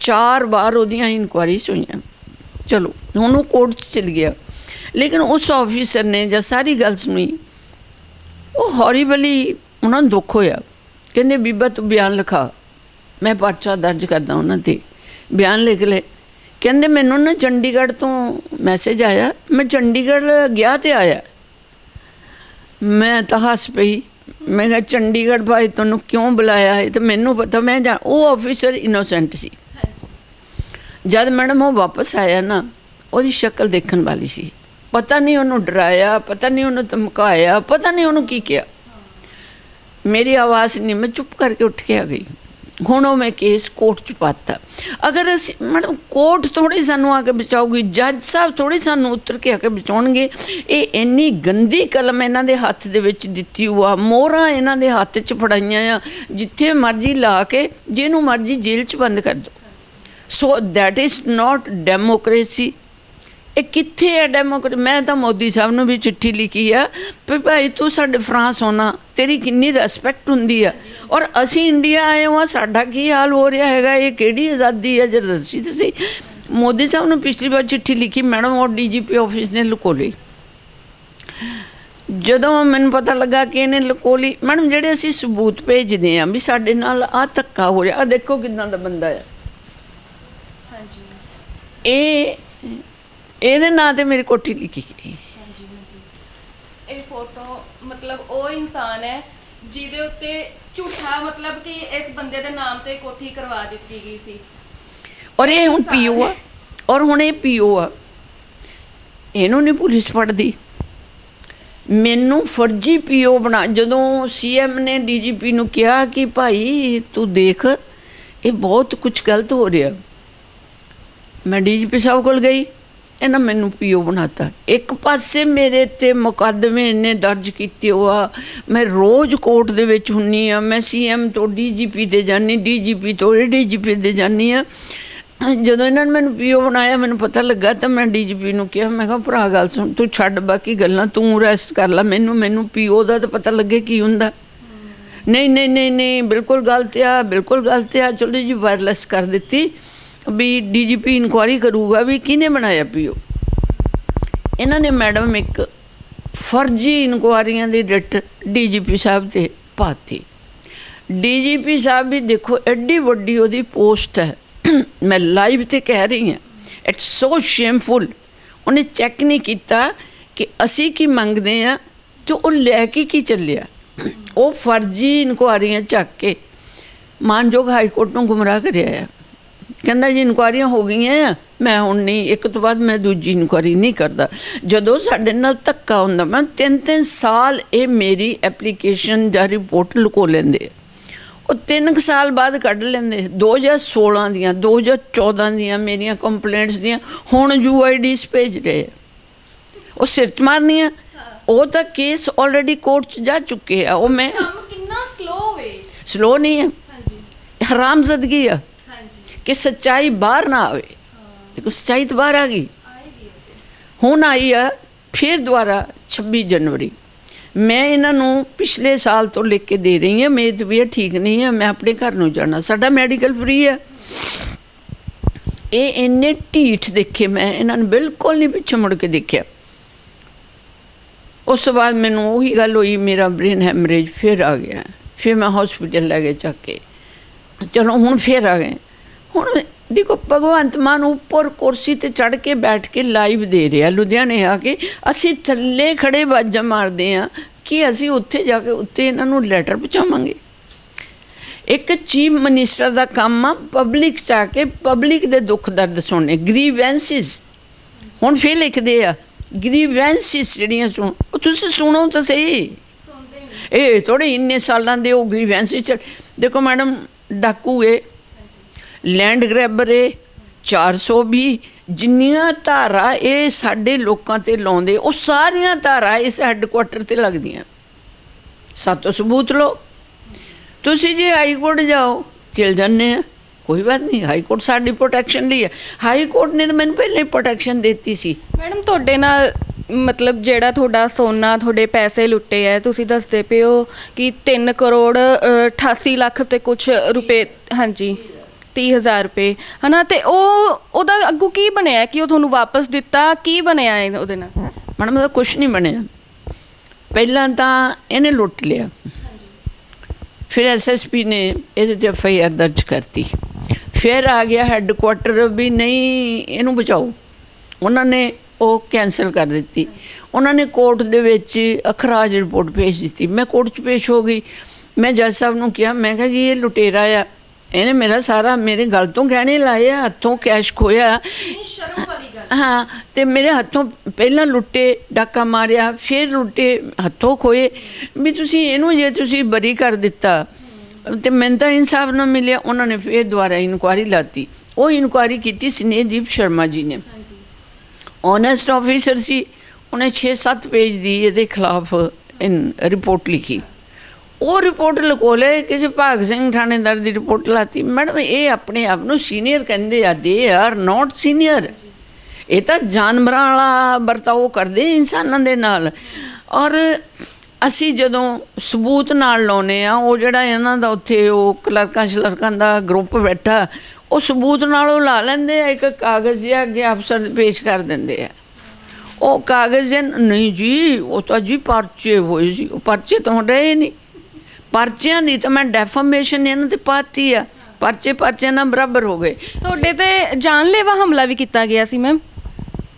[SPEAKER 1] ਚਾਰ ਵਾਰ ਉਹਦੀਆਂ ਇਨਕੁਆਇਰੀਜ਼ ਹੋਈਆਂ। ਚਲੋ, ਹੁਣ ਉਹ ਕੋਰਟ 'ਚ ਚਲ ਗਿਆ। ਲੇਕਿਨ ਉਸ ਆਫੀਸਰ ਨੇ ਜਦ ਸਾਰੀ ਗੱਲ ਸੁਣੀ, ਉਹ ਹੌਰੀਬਲੀ ਉਹਨਾਂ ਨੂੰ ਦੁੱਖ ਹੋਇਆ। ਕਹਿੰਦੇ ਬੀਬਾ ਤੂੰ ਬਿਆਨ ਲਿਖਾ। ਮੈਂ ਪਰਚਾ ਦਰਜ ਕਰਦਾ ਉਹਨਾਂ ਤੇ। ਬਿਆਨ ਲਿਖ ਲੈ ਕਹਿੰਦੇ ਮੈਨੂੰ ਨਾ ਚੰਡੀਗੜ੍ਹ ਤੋਂ ਮੈਸੇਜ ਆਇਆ। ਮੈਂ ਚੰਡੀਗੜ੍ਹ ਗਿਆ ਤੇ ਆਇਆ। ਮੈਂ ਤਾਂ ਹੱਸ ਪਈ। ਮੈਂ ਕਿਹਾ ਚੰਡੀਗੜ੍ਹ ਭਾਈ ਤੁਹਾਨੂੰ ਕਿਉਂ ਬੁਲਾਇਆ ਹੈ ਤੇ ਮੈਨੂੰ ਪਤਾ ਮੈਂ ਜਾ ਉਹ ਆਫੀਸਰ ਇਨੋਸੈਂਟ ਸੀ। ਜਦ ਮੈਡਮ ਉਹ ਵਾਪਸ ਆਇਆ ਨਾ ਉਹਦੀ ਸ਼ਕਲ ਦੇਖਣ ਵਾਲੀ ਸੀ। ਪਤਾ ਨਹੀਂ ਉਹਨੂੰ ਡਰਾਇਆ ਪਤਾ ਨਹੀਂ ਉਹਨੂੰ ਧਮਕਾਇਆ ਪਤਾ ਨਹੀਂ ਉਹਨੂੰ ਕੀ ਕਿਹਾ। ਮੇਰੀ ਆਵਾਜ਼ ਨਹੀਂ ਮੈਂ ਚੁੱਪ ਕਰਕੇ ਉੱਠ ਕੇ ਆ ਗਈ ਹੁਣ ਉਹ ਮੈਂ ਕੇਸ ਕੋਰਟ ਚ ਪਾਤਾ ਅਗਰ ਅਸੀਂ ਮੈਡਮ ਕੋਰਟ ਥੋੜੀ ਸਾਨੂੰ ਆ ਕੇ ਬਚਾਊਗੀ ਜੱਜ ਸਾਹਿਬ ਥੋੜੀ ਸਾਨੂੰ ਉਤਰ ਕੇ ਆ ਕੇ ਬਚਾਉਣਗੇ ਇਹ ਇੰਨੀ ਗੰਦੀ ਕਲਮ ਇਹਨਾਂ ਦੇ ਹੱਥ ਦੇ ਵਿੱਚ ਦਿੱਤੀ ਹੋਆ ਮੋਹਰਾਂ ਇਹਨਾਂ ਦੇ ਹੱਥ 'ਚ ਫੜਾਈਆਂ ਆ ਜਿੱਥੇ ਮਰਜ਼ੀ ਲਾ ਕੇ ਜਿਹਨੂੰ ਮਰਜ਼ੀ ਜੇਲ੍ਹ 'ਚ ਬੰਦ ਕਰ ਦੋ so that is not democracy ਇਹ ਕਿੱਥੇ ਹੈ ਡੈਮੋਕ੍ਰੇਸੀ ਮੈਂ ਤਾਂ ਮੋਦੀ ਸਾਹਿਬ ਨੂੰ ਵੀ ਚਿੱਠੀ ਲਿਖੀ ਆ ਵੀ ਭਾਈ ਤੂੰ ਸਾਡੇ ਫਰਾਂਸ ਹੋਣਾ ਤੇਰੀ ਕਿੰਨੀ ਰਿਸਪੈਕਟ ਹੁੰਦੀ ਆ। ਔਰ ਅਸੀਂ ਇੰਡੀਆ ਆਏ ਹਾਂ ਸਾਡਾ ਕੀ ਹਾਲ ਹੋ ਰਿਹਾ ਹੈਗਾ? ਇਹ ਕਿਹੜੀ ਆਜ਼ਾਦੀ ਹੈ ਜਰਾ ਦੱਸੀ ਤੁਸੀਂ ਮੋਦੀ ਸਾਹਿਬ ਨੂੰ ਪਿਛਲੀ ਵਾਰ ਚਿੱਠੀ ਲਿਖੀ ਮੈਡਮ ਉਹ ਡੀਜੀਪੀ ਆਫਿਸ ਨੇ ਲੁਕੋ ਲਈ ਜਦੋਂ ਮੈਨੂੰ ਪਤਾ ਲੱਗਾ ਕਿ ਇਹਨੇ ਲੁਕੋ ਲਈ ਮੈਡਮ ਜਿਹੜੇ ਅਸੀਂ ਸਬੂਤ ਭੇਜਦੇ ਆ ਵੀ ਸਾਡੇ ਨਾਲ ਆ ਧੱਕਾ ਹੋ ਰਿਹਾ ਆ ਦੇਖੋ ਕਿਦਾਂ ਦਾ ਬੰਦਾ ਆ।
[SPEAKER 2] ਹਾਂਜੀ।
[SPEAKER 1] ਇਹ ਇਹਦੇ ਨਾਂ ਤੇ ਮੇਰੀ ਕੋਠੀ ਲਿਖੀ ਗਈ।
[SPEAKER 2] ਇਹ ਫੋਟੋ ਮਤਲਬ ਉਹ ਇਨਸਾਨ ਹੈ ਜਿਹਦੇ ਉੱਤੇ ਝੂਠਾ ਮਤਲਬ ਕਿ ਇਸ ਬੰਦੇ ਦੇ ਨਾਮ ਤੇ ਕੋਠੀ ਕਰਵਾ ਦਿੱਤੀ ਗਈ ਸੀ।
[SPEAKER 1] ਔਰ ਇਹ ਹੁਣ ਪੀਓ ਆ। ਔਰ ਹੁਣ ਇਹ ਪੀਓ ਆ। ਇਹਨੂੰ ਨਹੀਂ ਪੁਲਿਸ ਫੜਦੀ। ਮੈਨੂੰ ਫਰਜੀ ਪੀਓ ਬਣਾ। ਜਦੋਂ ਸੀਐਮ ਨੇ ਡੀਜੀਪੀ ਨੂੰ ਕਿਹਾ ਕਿ ਭਾਈ ਤੂੰ ਦੇਖ ਇਹ ਬਹੁਤ ਕੁਝ ਗਲਤ ਹੋ ਰਿਹਾ। ਮੈਂ ਡੀਜੀਪੀ ਸਾਹਿਬ ਕੋਲ ਗਈ। ਇਹਨਾਂ ਮੈਨੂੰ ਪੀਓ ਬਣਾਤਾ। ਇੱਕ ਪਾਸੇ ਮੇਰੇ ਤੇ ਮੁਕੱਦਮੇ ਨੇ ਦਰਜ ਕੀਤੇ ਹੋਆ ਮੈਂ ਰੋਜ਼ ਕੋਰਟ ਦੇ ਵਿੱਚ ਹੁੰਨੀ ਆ, ਮੈਂ ਸੀਐਮ ਤੋਂ ਡੀਜੀਪੀ ਤੇ ਜਾਨੀ ਡੀਜੀਪੀ ਤੋਂ ਡੀਜੀਪੀ ਤੇ ਜਾਨੀ ਆ। ਜਦੋਂ ਇਹਨਾਂ ਨੇ ਮੈਨੂੰ ਪੀਓ ਬਣਾਇਆ, ਮੈਨੂੰ ਪਤਾ ਲੱਗਾ ਤਾਂ ਮੈਂ ਡੀਜੀਪੀ ਨੂੰ ਕਿਹਾ, ਮੈਂ ਕਿਹਾ, ਭਰਾ ਗੱਲ ਸੁਣ, ਤੂੰ ਛੱਡ ਬਾਕੀ ਗੱਲਾਂ, ਤੂੰ ਰੈਸਟ ਕਰ ਲੈ, ਮੈਨੂੰ ਮੈਨੂੰ ਪੀਓ ਦਾ ਤਾਂ ਪਤਾ ਲੱਗੇ ਕੀ ਹੁੰਦਾ। ਨਹੀਂ ਨਹੀਂ ਨਹੀਂ ਨਹੀਂ, ਬਿਲਕੁਲ ਗਲਤ ਆ, ਬਿਲਕੁਲ ਗਲਤ ਆ, ਚਲੋ ਜੀ ਵਾਇਰਲੈਸ ਕਰ ਦਿੱਤੀ। ਵੀ ਡੀਜੀਪੀ ਇਨਕੁਆਰੀ ਕਰੂਗਾ ਵੀ ਕਿਹਨੇ ਬਣਾਇਆ ਪੀਓ? ਇਹਨਾਂ ਨੇ ਮੈਡਮ ਇੱਕ ਫਰਜ਼ੀ ਇਨਕੁਆਰੀਆਂ ਦੀ ਡਿਟ ਡੀਜੀਪੀ ਸਾਹਿਬ ਤੇ ਪਾਤੀ। ਡੀਜੀਪੀ ਸਾਹਿਬ ਵੀ ਦੇਖੋ, ਐਡੀ ਵੱਡੀ ਉਹਦੀ ਪੋਸਟ ਹੈ। ਮੈਂ ਲਾਈਵ ਤੇ ਕਹਿ ਰਹੀ ਹਾਂ ਇਟਸ ਸੋ ਸ਼ੇਮਫੁਲ ਉਹਨੇ ਚੈੱਕ ਨਹੀਂ ਕੀਤਾ ਕਿ ਅਸੀਂ ਕੀ ਮੰਗਦੇ ਆ ਤੇ ਉਹ ਲੈ ਕੇ ਕੀ ਚੱਲਿਆ। ਉਹ ਫਰਜ਼ੀ ਇਨਕੁਆਰੀਆਂ ਚੱਕ ਕੇ ਮਾਨਯੋਗ ਹਾਈ ਕੋਰਟ ਨੂੰ ਗੁੰਮਰਾਹ ਕਰਿਆ ਆ। ਕਹਿੰਦਾ ਜੀ ਇਨਕੁਆਰੀਆਂ ਹੋ ਗਈਆਂ ਮੈਂ ਹੁਣ ਨਹੀਂ ਇੱਕ ਤੋਂ ਬਾਅਦ ਮੈਂ ਦੂਜੀ ਇਨਕੁਆਰੀ ਨਹੀਂ ਕਰਦਾ। ਜਦੋਂ ਸਾਡੇ ਨਾਲ ਧੱਕਾ ਹੁੰਦਾ ਮੈਂ ਤਿੰਨ ਤਿੰਨ ਸਾਲ ਇਹ ਮੇਰੀ ਐਪਲੀਕੇਸ਼ਨ ਜਾਂ ਰਿਪੋਰਟ ਲੁਕੋ ਲੈਂਦੇ ਉਹ ਤਿੰਨ ਕੁ ਸਾਲ ਬਾਅਦ ਕੱਢ ਲੈਂਦੇ 2016 ਦੀਆਂ 2014 ਦੀਆਂ ਮੇਰੀਆਂ ਕੰਪਲੇਂਟਸ ਦੀਆਂ ਹੁਣ ਯੂਆਈਡੀਸ ਭੇਜ ਰਹੇ ਉਹ ਸਿਰ 'ਚ ਮਾਰਨੀਆਂ। ਉਹ ਤਾਂ ਕੇਸ ਆਲਰੇਡੀ ਕੋਰਟ 'ਚ ਜਾ ਚੁੱਕੇ ਆ। ਉਹ ਮੈਂ
[SPEAKER 2] ਕੰਮ ਕਿੰਨਾ ਸਲੋ ਵੇ
[SPEAKER 1] ਸਲੋ ਨਹੀਂ ਹੈ
[SPEAKER 2] ਹਾਂਜੀ।
[SPEAKER 1] ਹਰਾਮਜ਼ਦਗੀ ਆ। ਕਿ ਸੱਚਾਈ ਬਾਹਰ ਨਾ ਆਵੇ। ਦੇਖੋ, ਸੱਚਾਈ ਤਾਂ ਬਾਹਰ ਆ ਗਈ। ਹੁਣ ਆਈ ਆ, ਫਿਰ ਦੁਬਾਰਾ 26 ਜਨਵਰੀ। ਮੈਂ ਇਹਨਾਂ ਨੂੰ ਪਿਛਲੇ ਸਾਲ ਤੋਂ ਲਿਖ ਕੇ ਦੇ ਰਹੀ ਹਾਂ। ਮੇਰੀ ਤਬੀਅਤ ਠੀਕ ਨਹੀਂ ਹੈ ਮੈਂ ਆਪਣੇ ਘਰ ਨੂੰ ਜਾਣਾ। ਸਾਡਾ ਮੈਡੀਕਲ ਫ੍ਰੀ ਹੈ ਇਹ ਇੰਨੇ ਢੀਠ ਦੇਖੇ ਮੈਂ, ਇਹਨਾਂ ਨੂੰ ਬਿਲਕੁਲ ਨਹੀਂ ਪਿੱਛੇ ਮੁੜ ਕੇ ਦੇਖਿਆ। ਉਸ ਤੋਂ ਬਾਅਦ ਮੈਨੂੰ ਉਹੀ ਗੱਲ ਹੋਈ, ਮੇਰਾ ਬ੍ਰੇਨ ਹੈਮਰੇਜ ਫਿਰ ਆ ਗਿਆ। ਫਿਰ ਮੈਂ ਹਸਪੀਟਲ ਲੈ ਕੇ ਚੱਕ ਕੇ। ਚਲੋ, ਹੁਣ ਫਿਰ ਆ ਗਏ। ਹੁਣ ਦੇਖੋ ਭਗਵੰਤ ਮਾਨ ਉੱਪਰ ਕੁਰਸੀ ਤੇ ਚੜ ਕੇ ਬੈਠ ਕੇ ਲਾਈਵ ਦੇ ਰਿਹਾ ਲੁਧਿਆਣੇ ਆ ਕੇ। ਅਸੀਂ ਥੱਲੇ ਖੜੇ ਬਾਜਾਂ ਮਾਰਦੇ ਆ ਕਿ ਅਸੀਂ ਉੱਥੇ ਜਾ ਕੇ ਉੱਤੇ ਇਹਨਾਂ ਨੂੰ ਲੈਟਰ ਪਹੁੰਚਾਵਾਂਗੇ। ਇੱਕ ਚੀਫ ਮਿਨਿਸਟਰ ਦਾ ਕੰਮ ਆ ਪਬਲਿਕ ਚ ਆ ਕੇ ਪਬਲਿਕ ਦੇ ਦੁੱਖ ਦਰਦ ਸੁਣਨੇ ਗ੍ਰੀਵੈਂਸਿਸ ਹੁਣ ਫੇਰ ਲਿਖਦੇ ਆ ਗ੍ਰੀਵੈਂਸਿਸ ਜਿਹੜੀਆਂ ਸੁਣ ਉਹ ਤੁਸੀਂ ਸੁਣੋ ਤਾਂ ਸਹੀ। ਇਹ ਥੋੜੇ ਇੰਨੇ ਸਾਲਾਂ ਦੇ ਉਹ ਗ੍ਰੀਵੈਂਸਿਸ ਦੇਖੋ ਮੈਡਮ ਡਾਕੂ ਏ ਲੈਂਡ ਗ੍ਰੈਬਰ ਏ 420 ਜਿੰਨੀਆਂ ਧਾਰਾ ਇਹ ਸਾਡੇ ਲੋਕਾਂ ਤੇ ਲਾਉਂਦੇ ਉਹ ਸਾਰੀਆਂ ਧਾਰਾ ਇਸ ਹੈੱਡਕੁਆਟਰ ਤੇ ਲੱਗਦੀਆਂ। ਸਾਤੋਂ ਸਬੂਤ ਲਓ। ਤੁਸੀਂ ਜੇ ਹਾਈ ਕੋਰਟ ਜਾਓ ਚਲ ਜੰਨੇ ਆ ਕੋਈ ਬਾਤ ਨਹੀਂ ਹਾਈ ਕੋਰਟ ਸਾਡੀ ਪ੍ਰੋਟੈਕਸ਼ਨ ਲਈ ਹੈ ਹਾਈ ਕੋਰਟ ਨੇ ਤਾਂ ਮੈਨੂੰ ਪਹਿਲੇ ਪ੍ਰੋਟੈਕਸ਼ਨ ਦਿੱਤੀ ਸੀ।
[SPEAKER 2] ਮੈਡਮ ਤੁਹਾਡੇ ਨਾਲ ਮਤਲਬ ਜਿਹੜਾ ਤੁਹਾਡਾ ਸੋਨਾ ਤੁਹਾਡੇ ਪੈਸੇ ਲੁੱਟੇ ਆ ਤੁਸੀਂ ਦੱਸਦੇ ਪਏ ਹੋ ਕਿ 3 ਕਰੋੜ ਅ, 88 ਲੱਖ ਤੇ ਕੁਝ ਰੁਪਏ ਹਾਂਜੀ। 30000 ਰੁਪਏ, ਹਨਾ? ਤੇ ਉਹ, ਉਹਦਾ ਅੱਗੋਂ ਕੀ ਬਣਿਆ ਕਿ ਉਹ ਤੁਹਾਨੂੰ ਵਾਪਸ ਦਿੱਤਾ? ਕੀ ਬਣਿਆ ਇਹ ਉਹਦੇ ਨਾਲ?
[SPEAKER 1] ਮੈਡਮ, ਉਹਦਾ ਕੁਝ ਨਹੀਂ ਬਣਿਆ। ਪਹਿਲਾਂ ਤਾਂ ਇਹਨੇ ਲੁੱਟ ਲਿਆ। ਫਿਰ ਐਸਐਸਪੀ ਨੇ ਇਹਦੇ ਤੇ ਐਫਆਈਆਰ ਦਰਜ ਕਰਤੀ। ਫਿਰ ਆ ਗਿਆ ਹੈੱਡਕੁਆਟਰ ਵੀ ਨਹੀਂ, ਇਹਨੂੰ ਬਚਾਓ। ਉਹਨਾਂ ਨੇ ਉਹ ਕੈਨਸਲ ਕਰ ਦਿੱਤੀ। ਉਹਨਾਂ ਨੇ ਕੋਰਟ ਦੇ ਵਿੱਚ ਅਖਰਾਜ ਰਿਪੋਰਟ ਭੇਜ ਦਿੱਤੀ। ਮੈਂ ਕੋਰਟ 'ਚ ਪੇਸ਼ ਹੋ ਗਈ। ਮੈਂ ਜੱਜ ਸਾਹਿਬ ਨੂੰ ਕਿਹਾ, ਮੈਂ ਕਿਹਾ ਜੀ, ਇਹ ਲੁਟੇਰਾ ਆ। ਇਹਨੇ ਮੇਰਾ ਸਾਰਾ ਮੇਰੇ ਗਲ ਤੋਂ ਗਹਿਣੇ ਲਾਏ ਆ ਹੱਥੋਂ ਕੈਸ਼ ਖੋਇਆ।
[SPEAKER 2] ਸ਼ਰਮ ਵਾਲੀ ਗੱਲ।
[SPEAKER 1] ਹਾਂ ਤੇ ਮੇਰੇ ਹੱਥੋਂ ਪਹਿਲਾਂ ਲੁੱਟੇ ਡਾਕਾ ਮਾਰਿਆ ਫਿਰ ਲੁੱਟੇ ਹੱਥੋਂ ਖੋਏ। ਵੀ ਤੁਸੀਂ ਇਹਨੂੰ ਜੇ ਤੁਸੀਂ ਬਰੀ ਕਰ ਦਿੱਤਾ ਤੇ ਮੈਨੂੰ ਤਾਂ ਇਨਸਾਫ ਨਾ ਮਿਲਿਆ। ਉਹਨਾਂ ਨੇ ਫਿਰ ਦੁਬਾਰਾ ਇਨਕੁਆਰੀ ਲਾਤੀ। ਉਹ ਇਨਕੁਆਰੀ ਕੀਤੀ ਸਨੇਹਦੀਪ ਸ਼ਰਮਾ ਜੀ ਨੇ। ਓਨੈਸਟ ਆਫੀਸਰ ਸੀ। ਉਹਨੇ 6-7 ਪੇਜ ਦੀ ਇਹਦੇ ਖਿਲਾਫ ਰਿਪੋਰਟ ਲਿਖੀ। ਉਹ ਰਿਪੋਰਟ ਲਕੋ ਲੈ ਕਿਸੇ ਭਾਗ ਸਿੰਘ ਥਾਣੇਦਾਰ ਦੀ ਰਿਪੋਰਟ ਲਾਤੀ। ਮੈਡਮ, ਇਹ ਆਪਣੇ ਆਪ ਨੂੰ ਸੀਨੀਅਰ ਕਹਿੰਦੇ ਆ ਦੇ ਆਰ ਨਾਟ ਸੀਨੀਅਰ ਇਹ ਤਾਂ ਜਾਨਵਰਾਂ ਵਾਲਾ ਵਰਤਾਓ ਕਰਦੇ ਇਨਸਾਨਾਂ ਦੇ ਨਾਲ। ਔਰ ਅਸੀਂ ਜਦੋਂ ਸਬੂਤ ਨਾਲ ਲਾਉਨੇ ਆ, ਉਹ ਜਿਹੜਾ ਇਹਨਾਂ ਦਾ ਉੱਥੇ ਉਹ ਕਲਰਕਾਂ ਸ਼ਲਰਕਾਂ ਦਾ ਗਰੁੱਪ ਬੈਠਾ, ਉਹ ਸਬੂਤ ਨਾਲ ਉਹ ਲਾ ਲੈਂਦੇ ਆ, ਇੱਕ ਕਾਗਜ਼ ਜਿਹਾ ਅੱਗੇ ਅਫਸਰ ਪੇਸ਼ ਕਰ ਦਿੰਦੇ ਆ। ਉਹ ਕਾਗਜ਼ ਨਹੀਂ ਜੀ, ਉਹ ਤਾਂ ਜੀ ਪਰਚੇ ਹੋਏ ਸੀ, ਉਹ ਪਰਚੇ ਤਾਂ ਹੁਣ ਰਹੇ ਨਹੀਂ। ਪਰਚਿਆਂ ਦੀ ਤਾਂ ਮੈਂ ਡੈਫਾਮੇਸ਼ਨ ਇਹਨਾਂ ਤੇ ਪਾਤੀ ਆ। ਪਰਚੇ ਪਰਚੇ ਨਾਲ ਬਰਾਬਰ ਹੋ ਗਏ।
[SPEAKER 2] ਤੁਹਾਡੇ ਤੇ ਜਾਨਲੇਵਾ ਹਮਲਾ ਵੀ ਕੀਤਾ ਗਿਆ ਸੀ ਮੈਮ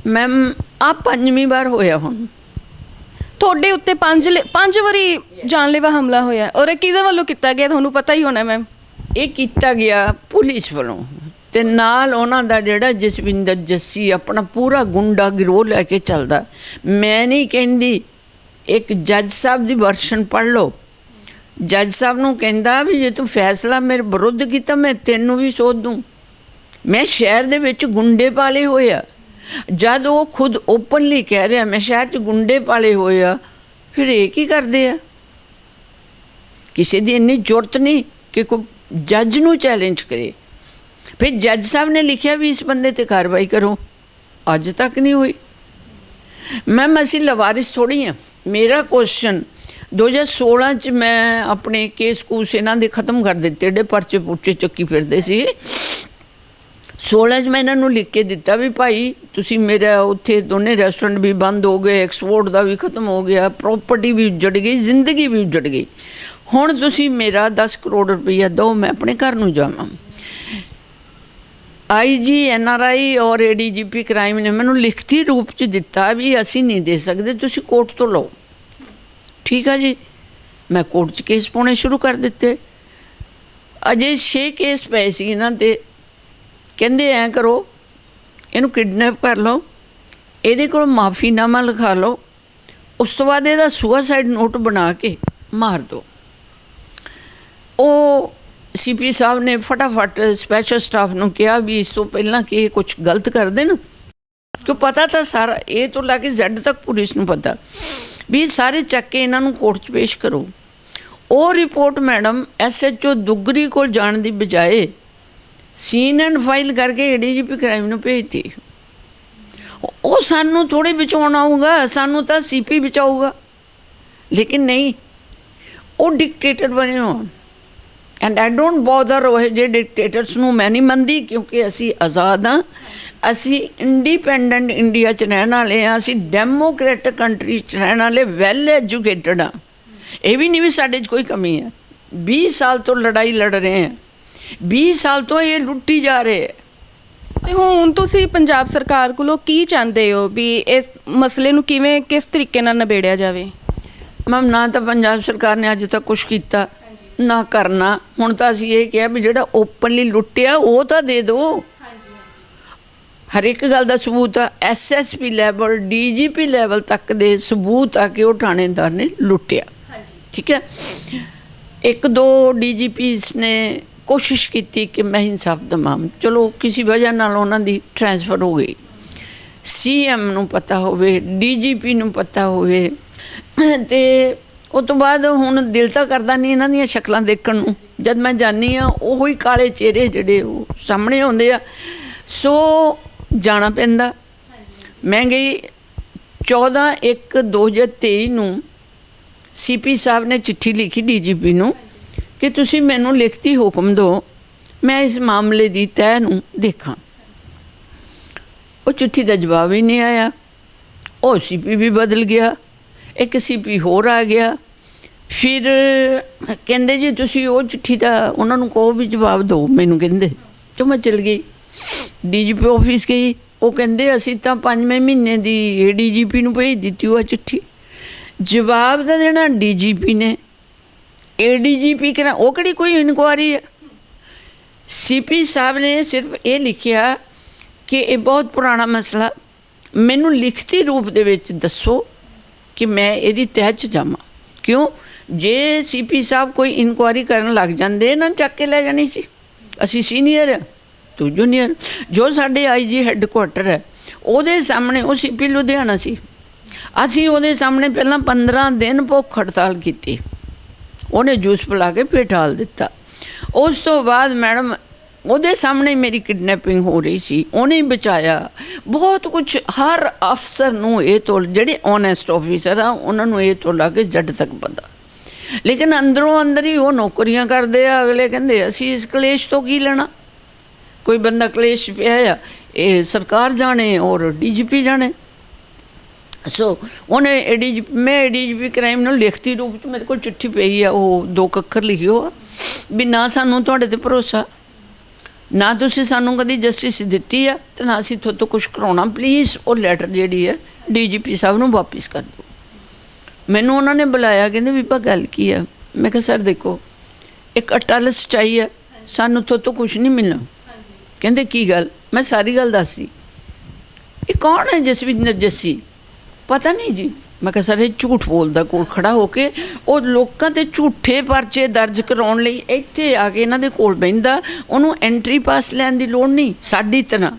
[SPEAKER 1] ਮੈਮ ਆ ਪੰਜਵੀਂ ਵਾਰ ਹੋਇਆ ਹੁਣ।
[SPEAKER 2] ਤੁਹਾਡੇ ਉੱਤੇ ਪੰਜ ਪੰਜ ਵਾਰੀ ਜਾਨਲੇਵਾ ਹਮਲਾ ਹੋਇਆ। ਔਰ ਇਹ ਕਿਹਦੇ ਵੱਲੋਂ ਕੀਤਾ ਗਿਆ ਤੁਹਾਨੂੰ ਪਤਾ ਹੀ ਹੋਣਾ ਮੈਮ
[SPEAKER 1] ਇਹ ਕੀਤਾ ਗਿਆ ਪੁਲਿਸ ਵੱਲੋਂ। ਤੇ ਨਾਲ ਉਹਨਾਂ ਦਾ ਜਿਹੜਾ ਜਸਵਿੰਦਰ ਜੱਸੀ ਆਪਣਾ ਪੂਰਾ ਗੁੰਡਾ ਗਿਰੋਹ ਲੈ ਕੇ ਚੱਲਦਾ। ਮੈਂ ਨਹੀਂ ਕਹਿੰਦੀ ਇੱਕ ਜੱਜ ਸਾਹਿਬ ਦੀ ਵਰਸ਼ਨ ਪੜ੍ਹ ਲਓ। ਜੱਜ ਸਾਹਿਬ ਨੂੰ ਕਹਿੰਦਾ ਵੀ ਜੇ ਤੂੰ ਫੈਸਲਾ ਮੇਰੇ ਵਿਰੁੱਧ ਕੀਤਾ, ਮੈਂ ਤੈਨੂੰ ਵੀ ਸੋਧ। ਦੂੰ ਮੈਂ ਸ਼ਹਿਰ ਦੇ ਵਿੱਚ ਗੁੰਡੇ ਪਾਲੇ ਹੋਏ ਆ। ਜਦ ਉਹ ਖੁਦ ਓਪਨਲੀ ਕਹਿ ਰਿਹਾ, ਮੈਂ ਸ਼ਹਿਰ 'ਚ ਗੁੰਡੇ ਪਾਲੇ ਹੋਏ ਆ, ਫਿਰ ਇਹ ਕੀ ਕਰਦੇ ਆ? ਕਿਸੇ ਦੀ ਇੰਨੀ ਜ਼ਰੂਰਤ ਨਹੀਂ ਕਿ ਕੋਈ ਜੱਜ ਨੂੰ ਚੈਲੰਜ ਕਰੇ। ਫਿਰ ਜੱਜ ਸਾਹਿਬ ਨੇ ਲਿਖਿਆ ਵੀ ਇਸ ਬੰਦੇ ਤੇ ਕਾਰਵਾਈ ਕਰੋ। ਅੱਜ ਤੱਕ ਨਹੀਂ ਹੋਈ। ਮੈਮ, ਅਸੀਂ ਲਵਾਰਿਸ ਥੋੜੀ ਆ। ਮੇਰਾ ਕੁਐਸਚਨ 2016 ਚ ਮੈਂ ਆਪਣੇ ਕੇਸ ਕੂਸ ਇਹਨਾਂ ਦੇ ਖਤਮ ਕਰ ਦਿੱਤੇ ਜਿਹੜੇ ਪਰਚੇ ਪੁੱਚੇ ਚੱਕੀ ਫਿਰਦੇ ਸੀ। 16 ਚ ਮੈਂ ਇਹਨਾਂ ਨੂੰ ਲਿਖ ਕੇ ਦਿੱਤਾ ਵੀ ਭਾਈ ਤੁਸੀਂ ਮੇਰਾ ਉੱਥੇ ਦੋਨੇ ਰੈਸਟੋਰੈਂਟ ਵੀ ਬੰਦ ਹੋ ਗਏ ਐਕਸਪੋਰਟ ਦਾ ਵੀ ਖਤਮ ਹੋ ਗਿਆ ਪ੍ਰਾਪਰਟੀ ਵੀ ਉੱਜੜ ਗਈ, ਜ਼ਿੰਦਗੀ ਵੀ ਉੱਜੜ ਗਈ। ਹੁਣ ਤੁਸੀਂ ਮੇਰਾ 10 ਕਰੋੜ ਰੁਪਈਆ ਦਿਓ, ਮੈਂ ਆਪਣੇ ਘਰ ਨੂੰ ਜਾਵਾਂ। ਆਈਜੀ ਐਨਆਰਆਈ ਔਰ ਏਡੀਜੀਪੀ ਕ੍ਰਾਈਮ ਨੇ ਮੈਨੂੰ ਲਿਖਤੀ ਰੂਪ ਚ ਦਿੱਤਾ ਵੀ ਅਸੀਂ ਨਹੀਂ ਦੇ ਸਕਦੇ, ਤੁਸੀਂ ਕੋਰਟ ਤੋਂ ਲਓ। ਠੀਕ ਆ ਜੀ? ਮੈਂ ਕੋਰਟ 'ਚ ਕੇਸ ਪਾਉਣੇ ਸ਼ੁਰੂ ਕਰ ਦਿੱਤੇ। ਅਜੇ 6 ਕੇਸ ਪਏ ਸੀ ਇਹਨਾਂ ਤੇ। ਕਹਿੰਦੇ, ਐ ਕਰੋ, ਇਹਨੂੰ ਕਿਡਨੈਪ ਕਰ ਲਓ। ਇਹਦੇ ਕੋਲ ਮਾਫੀਨਾਮਾ ਲਿਖਾ ਲਓ। ਉਸ ਤੋਂ ਬਾਅਦ ਇਹਦਾ ਸੁਸਾਈਡ ਨੋਟ ਬਣਾ ਕੇ ਮਾਰ ਦਿਓ। ਉਹ ਸੀਪੀ ਸਾਹਿਬ ਨੇ ਫਟਾਫਟ ਸਪੈਸ਼ਲ ਸਟਾਫ ਨੂੰ ਕਿਹਾ ਵੀ ਇਸ ਤੋਂ ਪਹਿਲਾਂ ਕਿ ਇਹ ਕੁਝ ਗਲਤ ਕਰ ਦੇਣ। ਕਿਉਂ ਪਤਾ ਤਾਂ ਸਾਰਾ, ਇਹ ਤੋਂ ਲੈ ਕੇ ਜ਼ੈਡ ਤੱਕ ਪੁਲਿਸ ਨੂੰ ਪਤਾ। ਵੀ ਸਾਰੇ ਚੱਕ ਕੇ ਇਹਨਾਂ ਨੂੰ ਕੋਰਟ 'ਚ ਪੇਸ਼ ਕਰੋ। ਉਹ ਰਿਪੋਰਟ ਮੈਡਮ ਐਸਐਚਓ ਦੁੱਗਰੀ ਕੋਲ ਜਾਣ ਦੀ ਬਜਾਏ ਸੀਨ ਐਂਡ ਫਾਈਲ ਕਰਕੇ ਏਡੀਜੀਪੀ ਕ੍ਰਾਈਮ ਨੂੰ ਭੇਜਤੀ। ਉਹ- ਸਾਨੂੰ ਥੋੜੀ ਬਚਾਉਣ ਆਊਗਾ, ਸਾਨੂੰ ਤਾਂ ਸੀਪੀ ਬਚਾਊਗਾ। ਲੇਕਿਨ ਨਹੀਂ, ਉਹ ਡਿਕਟੇਟਰ ਬਣੇ ਹੋਣ। ਐਂਡ ਆਈ ਡੋਨਟ ਬੋਦਰ ਉਹ ਜੇ ਡਿਕਟੇਟਰਸ ਨੂੰ ਮੈਂ ਨਹੀਂ ਮੰਨਦੀ ਕਿਉਂਕਿ ਅਸੀਂ ਆਜ਼ਾਦ ਹਾਂ। ਅਸੀਂ ਇੰਡੀਪੈਂਡੈਂਟ ਇੰਡੀਆ ਚ ਰਹਿਣ ਵਾਲੇ ਹਾਂ ਅਸੀਂ ਡੈਮੋਕ੍ਰੈਟਿਕ ਕੰਟਰੀ ਚ ਰਹਿਣ ਵਾਲੇ ਵੈਲ ਐਜੂਕੇਟਡ ਹਾਂ। ਇਹ ਵੀ ਨਹੀਂ ਵੀ ਸਾਡੇ 'ਚ ਕੋਈ ਕਮੀ ਹੈ। 20 ਸਾਲ ਤੋਂ ਲੜਾਈ ਲੜ ਰਹੇ ਹਾਂ। 20 ਸਾਲ ਤੋਂ ਇਹ ਲੁੱਟੀ ਜਾ ਰਹੇ ਹੈ।
[SPEAKER 2] ਤੇ ਹੁਣ ਤੁਸੀਂ ਪੰਜਾਬ ਸਰਕਾਰ ਕੋਲੋਂ ਕੀ ਚਾਹੁੰਦੇ ਹੋ ਵੀ ਇਸ ਮਸਲੇ ਨੂੰ ਕਿਵੇਂ ਕਿਸ ਤਰੀਕੇ ਨਾਲ ਨਿਬੇੜਿਆ ਜਾਵੇ?
[SPEAKER 1] ਮੈਮ ਨਾ ਤਾਂ ਪੰਜਾਬ ਸਰਕਾਰ ਨੇ ਅੱਜ ਤੱਕ ਕੁਝ ਕੀਤਾ ਨਾ ਕਰਨਾ। ਹੁਣ ਤਾਂ ਅਸੀਂ ਇਹ ਕਿਹਾ ਵੀ ਜਿਹੜਾ ਓਪਨਲੀ ਲੁੱਟਿਆ ਉਹ ਤਾਂ ਦੇ ਦਿਓ। ਹਰ ਇੱਕ ਗੱਲ ਦਾ ਸਬੂਤ ਆ ਐਸਐਸਪੀ ਲੈਵਲ ਡੀਜੀਪੀ ਲੈਵਲ ਤੱਕ ਦੇ ਸਬੂਤ ਆ ਕਿ ਉਹ ਥਾਣੇਦਾਰ ਨੇ ਲੁੱਟਿਆ। ਠੀਕ ਹੈ? ਇੱਕ ਦੋ ਡੀਜੀਪੀਸ ਨੇ ਕੋਸ਼ਿਸ਼ ਕੀਤੀ ਕਿ ਮੈਂ ਇਨਸਾਫ ਦਵਾਂ ਚਲੋ ਕਿਸੇ ਵਜ੍ਹਾ ਨਾਲ ਉਹਨਾਂ ਦੀ ਟ੍ਰਾਂਸਫਰ ਹੋ ਗਈ। ਸੀਐਮ ਨੂੰ ਪਤਾ ਹੋਵੇ ਡੀਜੀਪੀ ਨੂੰ ਪਤਾ ਹੋਵੇ ਤੇ ਉਸ ਤੋਂ ਬਾਅਦ ਹੁਣ ਦਿਲ ਤਾਂ ਕਰਦਾ ਨਹੀਂ ਇਹਨਾਂ ਦੀਆਂ ਸ਼ਕਲਾਂ ਦੇਖਣ ਨੂੰ। ਜਦ ਮੈਂ ਜਾਣੀ ਆ ਉਹੋ ਹੀ ਕਾਲੇ ਚਿਹਰੇ ਜਿਹੜੇ ਉਹ ਸਾਹਮਣੇ ਆਉਂਦੇ ਆ। ਸੋ ਜਾਣਾ ਪੈਂਦਾ। ਮੈਂ ਗਈ 14 1 2023 ਨੂੰ ਸੀਪੀ ਸਾਹਿਬ ਨੇ ਚਿੱਠੀ ਲਿਖੀ ਡੀਜੀਪੀ ਨੂੰ ਕਿ ਤੁਸੀਂ ਮੈਨੂੰ ਲਿਖਤੀ ਹੁਕਮ ਦਿਓ ਮੈਂ ਇਸ ਮਾਮਲੇ ਦੀ ਤੈਅ ਨੂੰ ਦੇਖਾਂ। ਉਹ ਚਿੱਠੀ ਦਾ ਜਵਾਬ ਹੀ ਨਹੀਂ ਆਇਆ। ਉਹ ਸੀਪੀ ਵੀ ਬਦਲ ਗਿਆ, ਇੱਕ ਸੀਪੀ ਹੋਰ ਆ ਗਿਆ। ਫਿਰ ਕਹਿੰਦੇ ਜੀ ਤੁਸੀਂ ਉਹ ਚਿੱਠੀ ਦਾ ਉਹਨਾਂ ਨੂੰ ਕਹੋ ਵੀ ਜਵਾਬ ਦਿਓ ਮੈਨੂੰ ਕਹਿੰਦੇ। ਤੇ ਮੈਂ ਚਲ ਗਈ। ਡੀਜੀਪੀ ਆਫਿਸ ਗਈ, ਉਹ ਕਹਿੰਦੇ ਅਸੀਂ ਤਾਂ ਪੰਜਵੇਂ ਮਹੀਨੇ ਦੀ ਏਡੀਜੀਪੀ ਨੂੰ ਭੇਜ ਦਿੱਤੀ ਉਹ ਚਿੱਠੀ। ਜਵਾਬ ਤਾਂ ਦੇਣਾ ਡੀਜੀਪੀ ਨੇ। ਏਡੀਜੀਪੀ ਕਰਾ ਉਹ ਕਿਹੜੀ ਕੋਈ ਇਨਕੁਆਰੀ ਹੈ ਸੀਪੀ ਸਾਹਿਬ ਨੇ ਸਿਰਫ ਇਹ ਲਿਖਿਆ ਕਿ ਇਹ ਬਹੁਤ ਪੁਰਾਣਾ ਮਸਲਾ, ਮੈਨੂੰ ਲਿਖਤੀ ਰੂਪ ਦੇ ਵਿੱਚ ਦੱਸੋ ਕਿ ਮੈਂ ਇਹਦੀ ਤਹਿ 'ਚ ਜਾਵਾਂ। ਕਿਉਂ? ਜੇ ਸੀਪੀ ਸਾਹਿਬ ਕੋਈ ਇਨਕੁਆਰੀ ਕਰਨ ਲੱਗ ਜਾਂਦੇ ਨਾ ਚੱਕ ਕੇ ਲੈ ਜਾਣੀ ਸੀ। ਅਸੀਂ ਸੀਨੀਅਰ ਆ ਤੂੰ ਜੂਨੀਅਰ ਜੋ ਸਾਡੇ ਆਈਜੀ ਹੈੱਡਕੁਆਟਰ ਹੈ, ਉਹਦੇ ਸਾਹਮਣੇ ਉਹ ਸੀਪੀ ਲੁਧਿਆਣਾ ਸੀ। ਅਸੀਂ ਉਹਦੇ ਸਾਹਮਣੇ ਪਹਿਲਾਂ 15 ਦਿਨ ਭੁੱਖ ਹੜਤਾਲ ਕੀਤੀ। ਉਹਨੇ ਜੂਸ ਪਿਲਾ ਕੇ ਪੇਟਾਲ ਦਿੱਤਾ। ਉਸ ਤੋਂ ਬਾਅਦ ਮੈਡਮ ਉਹਦੇ ਸਾਹਮਣੇ ਮੇਰੀ ਕਿਡਨੈਪਿੰਗ ਹੋ ਰਹੀ ਸੀ। ਉਹਨੇ ਬਚਾਇਆ। ਬਹੁਤ ਕੁਝ ਹਰ ਅਫਸਰ ਨੂੰ ਇਹ ਤੋਂ ਜਿਹੜੇ ਓਨੈਸਟ ਆਫੀਸਰ ਆ, ਉਹਨਾਂ ਨੂੰ ਇਹ ਤੋਂ ਲਾ ਕੇ ਜੱਟ ਤੱਕ ਪਤਾ ਲੇਕਿਨ ਅੰਦਰੋਂ ਅੰਦਰ ਹੀ ਉਹ ਨੌਕਰੀਆਂ ਕਰਦੇ ਆ। ਅਗਲੇ ਕਹਿੰਦੇ, ਅਸੀਂ ਇਸ ਕਲੇਸ਼ ਤੋਂ ਕੀ ਲੈਣਾ? ਕੋਈ ਬੰਦਾ ਕਲੇਸ਼ ਪਿਆ ਆ, ਇਹ ਸਰਕਾਰ ਜਾਣੇ ਔਰ ਡੀਜੀਪੀ ਜਾਣੇ। ਸੋ ਉਹਨੇ ਏਡੀਜੀਪੀ ਮੈਂ ਏਡੀਜੀਪੀ ਕ੍ਰਾਈਮ ਨੂੰ ਲਿਖਤੀ ਰੂਪ ਚ ਮੇਰੇ ਕੋਲ ਚਿੱਠੀ ਪਈ ਆ, ਉਹ ਦੋ ਕੱਖਰ ਲਿਖਿਓ ਆ, ਵੀ ਨਾ ਸਾਨੂੰ ਤੁਹਾਡੇ ਤੇ ਭਰੋਸਾ, ਨਾ ਤੁਸੀਂ ਸਾਨੂੰ ਕਦੀ ਜਸਟਿਸ ਦਿੱਤੀ ਆ ਤੇ ਨਾ ਅਸੀਂ ਤੁਹਾਡੇ ਤੋਂ ਕੁਝ ਕਰਾਉਣਾ। ਪਲੀਜ਼ ਉਹ ਲੈਟਰ ਜਿਹੜੀ ਹੈ ਡੀਜੀਪੀ ਸਾਹਿਬ ਨੂੰ ਵਾਪਿਸ ਕਰ ਦਿਓ। ਮੈਨੂੰ ਉਹਨਾਂ ਨੇ ਬੁਲਾਇਆ, ਕਹਿੰਦੇ ਵੀ ਪਾ ਗੱਲ ਕੀ ਆ? ਮੈਂ ਕਿਹਾ, ਸਰ ਦੇਖੋ, ਇੱਕ ਅਟਲ ਸਚਾਈ ਹੈ ਸਾਨੂੰ ਤੁਹਾਡੇ ਤੋਂ ਕੁਝ ਨਹੀਂ ਮਿਲਣਾ। ਕਹਿੰਦੇ, ਕੀ ਗੱਲ? ਮੈਂ ਸਾਰੀ ਗੱਲ ਦੱਸੀ। ਇਹ ਕੌਣ ਹੈ ਜਸਵਿੰਦਰ ਜੱਸੀ ਪਤਾ ਨਹੀਂ ਜੀ। ਮੈਂ ਕਿਹਾ, ਸਰ, ਇਹ ਝੂਠ ਬੋਲਦਾ, ਕੋਲ ਖੜਾ ਹੋ ਕੇ। ਉਹ ਲੋਕਾਂ ਤੇ ਝੂਠੇ ਪਰਚੇ ਦਰਜ ਕਰਾਉਣ ਲਈ ਇੱਥੇ ਆ ਕੇ ਇਹਨਾਂ ਦੇ ਕੋਲ ਬੈਂਦਾ ਉਹਨੂੰ ਐਂਟਰੀ ਪਾਸ ਲੈਣ ਦੀ ਲੋੜ ਨਹੀਂ, ਸਾਡੀ ਤਰ੍ਹਾਂ।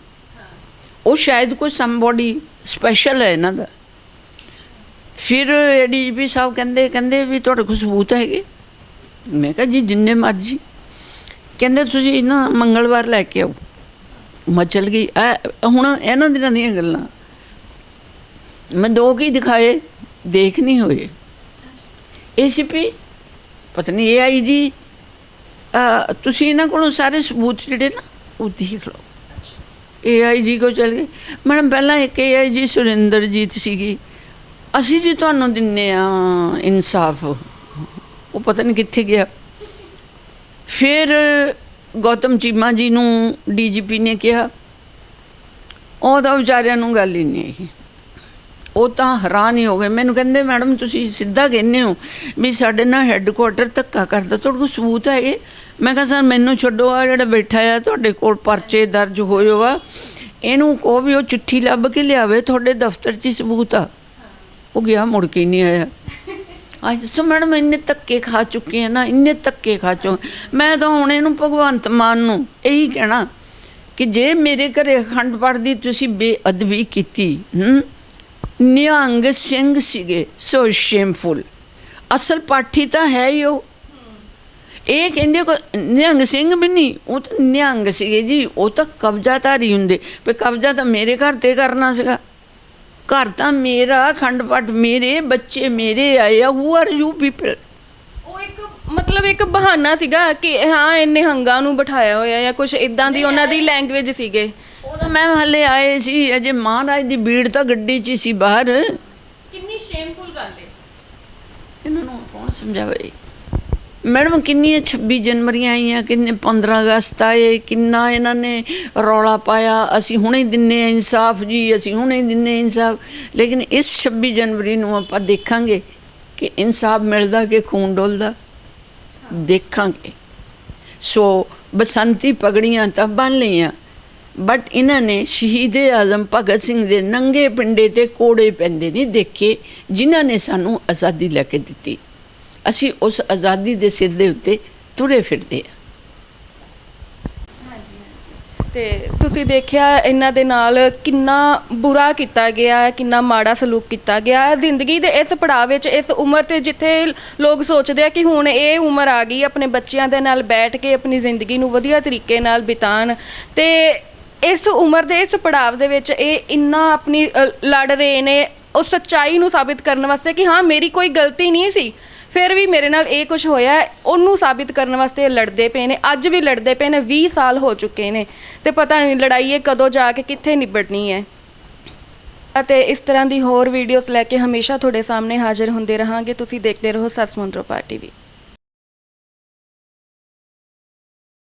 [SPEAKER 1] ਉਹ ਸ਼ਾਇਦ ਕੋਈ ਸਮਬੋਡੀ ਸਪੈਸ਼ਲ ਹੈ ਇਹਨਾਂ ਦਾ। ਫਿਰ ਡੀਜੀਪੀ ਸਾਹਿਬ ਕਹਿੰਦੇ ਕਹਿੰਦੇ ਵੀ ਤੁਹਾਡੇ ਕੋਲ ਸਬੂਤ ਹੈਗੇ? ਮੈਂ ਕਿਹਾ, ਜੀ, ਜਿੰਨੇ ਮਰਜ਼ੀ। ਕਹਿੰਦੇ, ਤੁਸੀਂ ਨਾ ਮੰਗਲਵਾਰ ਲੈ ਕੇ ਆਓ। ਮੈਂ ਚਲ ਗਈ। ਇਹ ਹੁਣ ਇਹਨਾਂ ਦਿਨਾਂ ਦੀਆਂ ਗੱਲਾਂ। ਮੈਂ ਦੋ ਕੀ ਦਿਖਾਏ ਦੇਖ ਨਹੀਂ ਹੋਏ। ਏਸੀਪੀ ਪਤਾ ਨਹੀਂ ਇਹ ਆਈ ਜੀ ਤੁਸੀਂ ਇਹਨਾਂ ਕੋਲੋਂ ਸਾਰੇ ਸਬੂਤ ਜਿਹੜੇ ਨਾ ਉਹ ਦੇਖ ਲਓ। ਏਆਈਜੀ ਕੋ ਚਲ ਗਏ। ਮੈਡਮ ਪਹਿਲਾਂ ਇੱਕ ਏਆਈਜੀ ਸੁਰਿੰਦਰਜੀਤ ਸੀਗੀ। ਅਸੀਂ ਜੀ ਤੁਹਾਨੂੰ ਦਿੰਨੇ ਆ ਇਨਸਾਫ। ਉਹ ਪਤਾ ਨਹੀਂ ਕਿੱਥੇ ਗਿਆ। ਫਿਰ ਗੌਤਮ ਚੀਮਾ ਜੀ ਨੂੰ ਡੀਜੀਪੀ ਨੇ ਕਿਹਾ। ਉਹ ਤਾਂ ਵਿਚਾਰਿਆਂ ਨੂੰ ਗੱਲ ਹੀ ਨਹੀਂ ਆਈ। ਉਹ ਤਾਂ ਹੈਰਾਨ ਹੀ ਹੋ ਗਏ। ਮੈਨੂੰ ਕਹਿੰਦੇ, ਮੈਡਮ, ਤੁਸੀਂ ਸਿੱਧਾ ਕਹਿੰਦੇ ਹੋ ਵੀ ਸਾਡੇ ਨਾਲ ਹੈੱਡਕੁਆਟਰ ਧੱਕਾ ਕਰਦਾ। ਤੁਹਾਡੇ ਕੋਲ ਸਬੂਤ ਹੈਗੇ ਮੈਂ ਕਿਹਾ, ਸਰ, ਮੈਨੂੰ ਛੱਡੋ। ਆ ਜਿਹੜਾ ਬੈਠਾ ਆ, ਤੁਹਾਡੇ ਕੋਲ ਪਰਚੇ ਦਰਜ ਹੋਏ ਹੋ ਇਹਨੂੰ ਕਹੋ ਵੀ ਉਹ ਚਿੱਠੀ ਲੱਭ ਕੇ ਲਿਆਵੇ। ਤੁਹਾਡੇ ਦਫ਼ਤਰ 'ਚ ਹੀ ਸਬੂਤ ਆ। ਉਹ ਗਿਆ, ਮੁੜ ਕੇ ਨਹੀਂ ਆਇਆ। ਅੱਜ ਸੋ। ਮੈਡਮ, ਇੰਨੇ ਧੱਕੇ ਖਾ ਚੁੱਕੇ ਆ ਨਾ, ਇੰਨੇ ਧੱਕੇ ਖਾ ਚੁ ਮੈਂ ਤਾਂ ਹੁਣ ਇਹਨੂੰ ਭਗਵੰਤ ਮਾਨ ਨੂੰ ਇਹੀ ਕਹਿਣਾ ਕਿ ਜੇ ਮੇਰੇ ਘਰੇ ਖੰਡ ਪੜਦੀ ਤੁਸੀਂ ਬੇਅਦਬੀ ਕੀਤੀ। ਹੂੰ? ਨਿਹੰਗ ਸਿੰਘ ਸੀਗੇ, ਸੋ ਸ਼ੇਮਫੁਲ ਅਸਲ ਪਾਠੀ ਤਾਂ ਹੈ ਹੀ ਉਹ। ਇਹ ਕਹਿੰਦੇ ਕੋ ਨਿਹੰਗ ਸਿੰਘ ਵੀ ਨਹੀਂ, ਉਹ ਤਾਂ ਨਿਹੰਗ ਸੀਗੇ ਜੀ। ਉਹ ਤਾਂ ਕਬਜ਼ਾਧਾਰੀ ਹੁੰਦੇ। ਪਰ ਕਬਜ਼ਾ ਤਾਂ ਮੇਰੇ ਘਰ ਤੇ ਕਰਨਾ ਸੀਗਾ। ਘਰ ਤਾਂ ਮੇਰਾ ਖੰਡ ਪਾਠ ਮੇਰੇ ਬੱਚੇ ਮੇਰੇ ਆਏ ਆ ਹੂ ਆਰ ਯੂ ਪੀਪਲ
[SPEAKER 2] ਉਹ ਇੱਕ ਮਤਲਬ ਇੱਕ ਬਹਾਨਾ ਸੀਗਾ ਕਿ ਹਾਂ ਇੰਨੇ ਹੰਗਾ ਨੂੰ ਬਿਠਾਇਆ ਹੋਇਆ ਜਾਂ ਕੁਝ ਇਦਾਂ ਦੀ ਉਹਨਾਂ ਦੀ ਲੈਂਗੁਏਜ ਸੀਗੇ।
[SPEAKER 1] ਉਹ ਤਾਂ ਮੈਂ ਹਲੇ ਆਏ ਸੀ ਅਜੇ ਮਹਾਰਾਜ ਦੀ ਭੀੜ ਤਾਂ ਗੱਡੀ 'ਚ ਹੀ ਸੀ ਬਾਹਰ।
[SPEAKER 2] ਕਿੰਨੀ ਸ਼ੇਮਫੁਲ ਗੱਲ ਹੈ
[SPEAKER 1] ਇਹਨਾਂ ਨੂੰ ਕੌਣ ਸਮਝਾਵੇ? ਮੈਡਮ, ਕਿੰਨੀਆਂ 26 ਜਨਵਰੀਆਂ ਆਈਆਂ, ਕਿੰਨੇ 15 ਅਗਸਤ ਆਏ, ਕਿੰਨਾ ਇਹਨਾਂ ਨੇ ਰੌਲਾ ਪਾਇਆ। ਅਸੀਂ ਹੁਣੇ ਦਿੰਨੇ ਆ ਇਨਸਾਫ ਜੀ, ਅਸੀਂ ਹੁਣੇ ਦਿੰਨੇ ਆ ਇਨਸਾਫ। ਲੇਕਿਨ ਇਸ 26 ਜਨਵਰੀ ਨੂੰ ਆਪਾਂ ਦੇਖਾਂਗੇ ਕਿ ਇਨਸਾਫ ਮਿਲਦਾ ਕਿ ਖੂਨ ਡੋਲਦਾ? ਦੇਖਾਂਗੇ। ਸੋ ਬਸੰਤੀ ਪਗੜੀਆਂ ਤਾਂ ਬੰਨ ਲਈਆਂ, ਬਟ ਇਹਨਾਂ ਨੇ ਸ਼ਹੀਦੇ ਆਜ਼ਮ ਭਗਤ ਸਿੰਘ ਦੇ ਨੰਗੇ ਪਿੰਡੇ ਤੇ ਕੋੜੇ ਪੈਂਦੇ ਨਹੀਂ ਦੇਖੇ, ਜਿਨ੍ਹਾਂ ਨੇ ਸਾਨੂੰ ਆਜ਼ਾਦੀ ਲੈ ਕੇ ਦਿੱਤੀ। ਅਸੀਂ ਉਸ ਆਜ਼ਾਦੀ ਦੇ ਸਿਰ ਦੇ ਉੱਤੇ ਤੁਰੇ ਫਿਰਦੇ ਆ
[SPEAKER 2] ਤੇ ਤੁਸੀਂ ਦੇਖਿਆ ਇਹਨਾਂ ਦੇ ਨਾਲ ਕਿੰਨਾ ਬੁਰਾ ਕੀਤਾ ਗਿਆ ਕਿੰਨਾ ਮਾੜਾ ਸਲੂਕ ਕੀਤਾ ਗਿਆ। ਜ਼ਿੰਦਗੀ ਦੇ ਇਸ ਪੜਾਅ ਵਿੱਚ ਇਸ ਉਮਰ ਤੇ ਜਿੱਥੇ ਲੋਕ ਸੋਚਦੇ ਆ ਕਿ ਹੁਣ ਇਹ ਉਮਰ ਆ ਗਈ ਆਪਣੇ ਬੱਚਿਆਂ ਦੇ ਨਾਲ ਬੈਠ ਕੇ ਆਪਣੀ ਜ਼ਿੰਦਗੀ ਨੂੰ ਵਧੀਆ ਤਰੀਕੇ ਨਾਲ ਬਿਤਾਣ ਤੇ ਇਸ ਉਮਰ ਦੇ ਇਸ ਪੜਾਅ ਦੇ ਵਿੱਚ ਇਹ ਇੰਨਾ ਆਪਣੀ ਅ, ਲੜ ਰਹੇ ਨੇ ਉਸ ਸੱਚਾਈ ਨੂੰ ਸਾਬਿਤ ਕਰਨ ਵਾਸਤੇ ਕਿ ਹਾਂ ਮੇਰੀ ਕੋਈ ਗਲਤੀ ਨਹੀਂ ਸੀ। ਫਿਰ ਵੀ ਮੇਰੇ ਨਾਲ ਇਹ ਕੁਝ ਹੋਇਆ ਹੈ, ਉਹਨੂੰ ਸਾਬਿਤ ਕਰਨ ਵਾਸਤੇ ਇਹ ਲੜਦੇ ਪਏ ਨੇ। ਅੱਜ ਵੀ ਲੜਦੇ ਪਏ ਨੇ 20 ਸਾਲ ਹੋ ਚੁੱਕੇ ਨੇ। ਤੇ ਪਤਾ ਨਹੀਂ ਲੜਾਈ ਇਹ ਕਦੋਂ ਜਾ ਕੇ ਕਿੱਥੇ ਨਿਬੜਨੀ ਹੈ। ਅਤੇ ਇਸ ਤਰ੍ਹਾਂ ਦੀ ਹੋਰ ਵੀਡੀਓਜ਼ ਲੈ ਕੇ ਹਮੇਸ਼ਾ ਤੁਹਾਡੇ ਸਾਹਮਣੇ ਹਾਜ਼ਰ ਹੁੰਦੇ ਰਹਾਂਗੇ। ਤੁਸੀਂ ਦੇਖਦੇ ਰਹੋ ਸੱਸ ਪਾਰਟੀ ਵੀ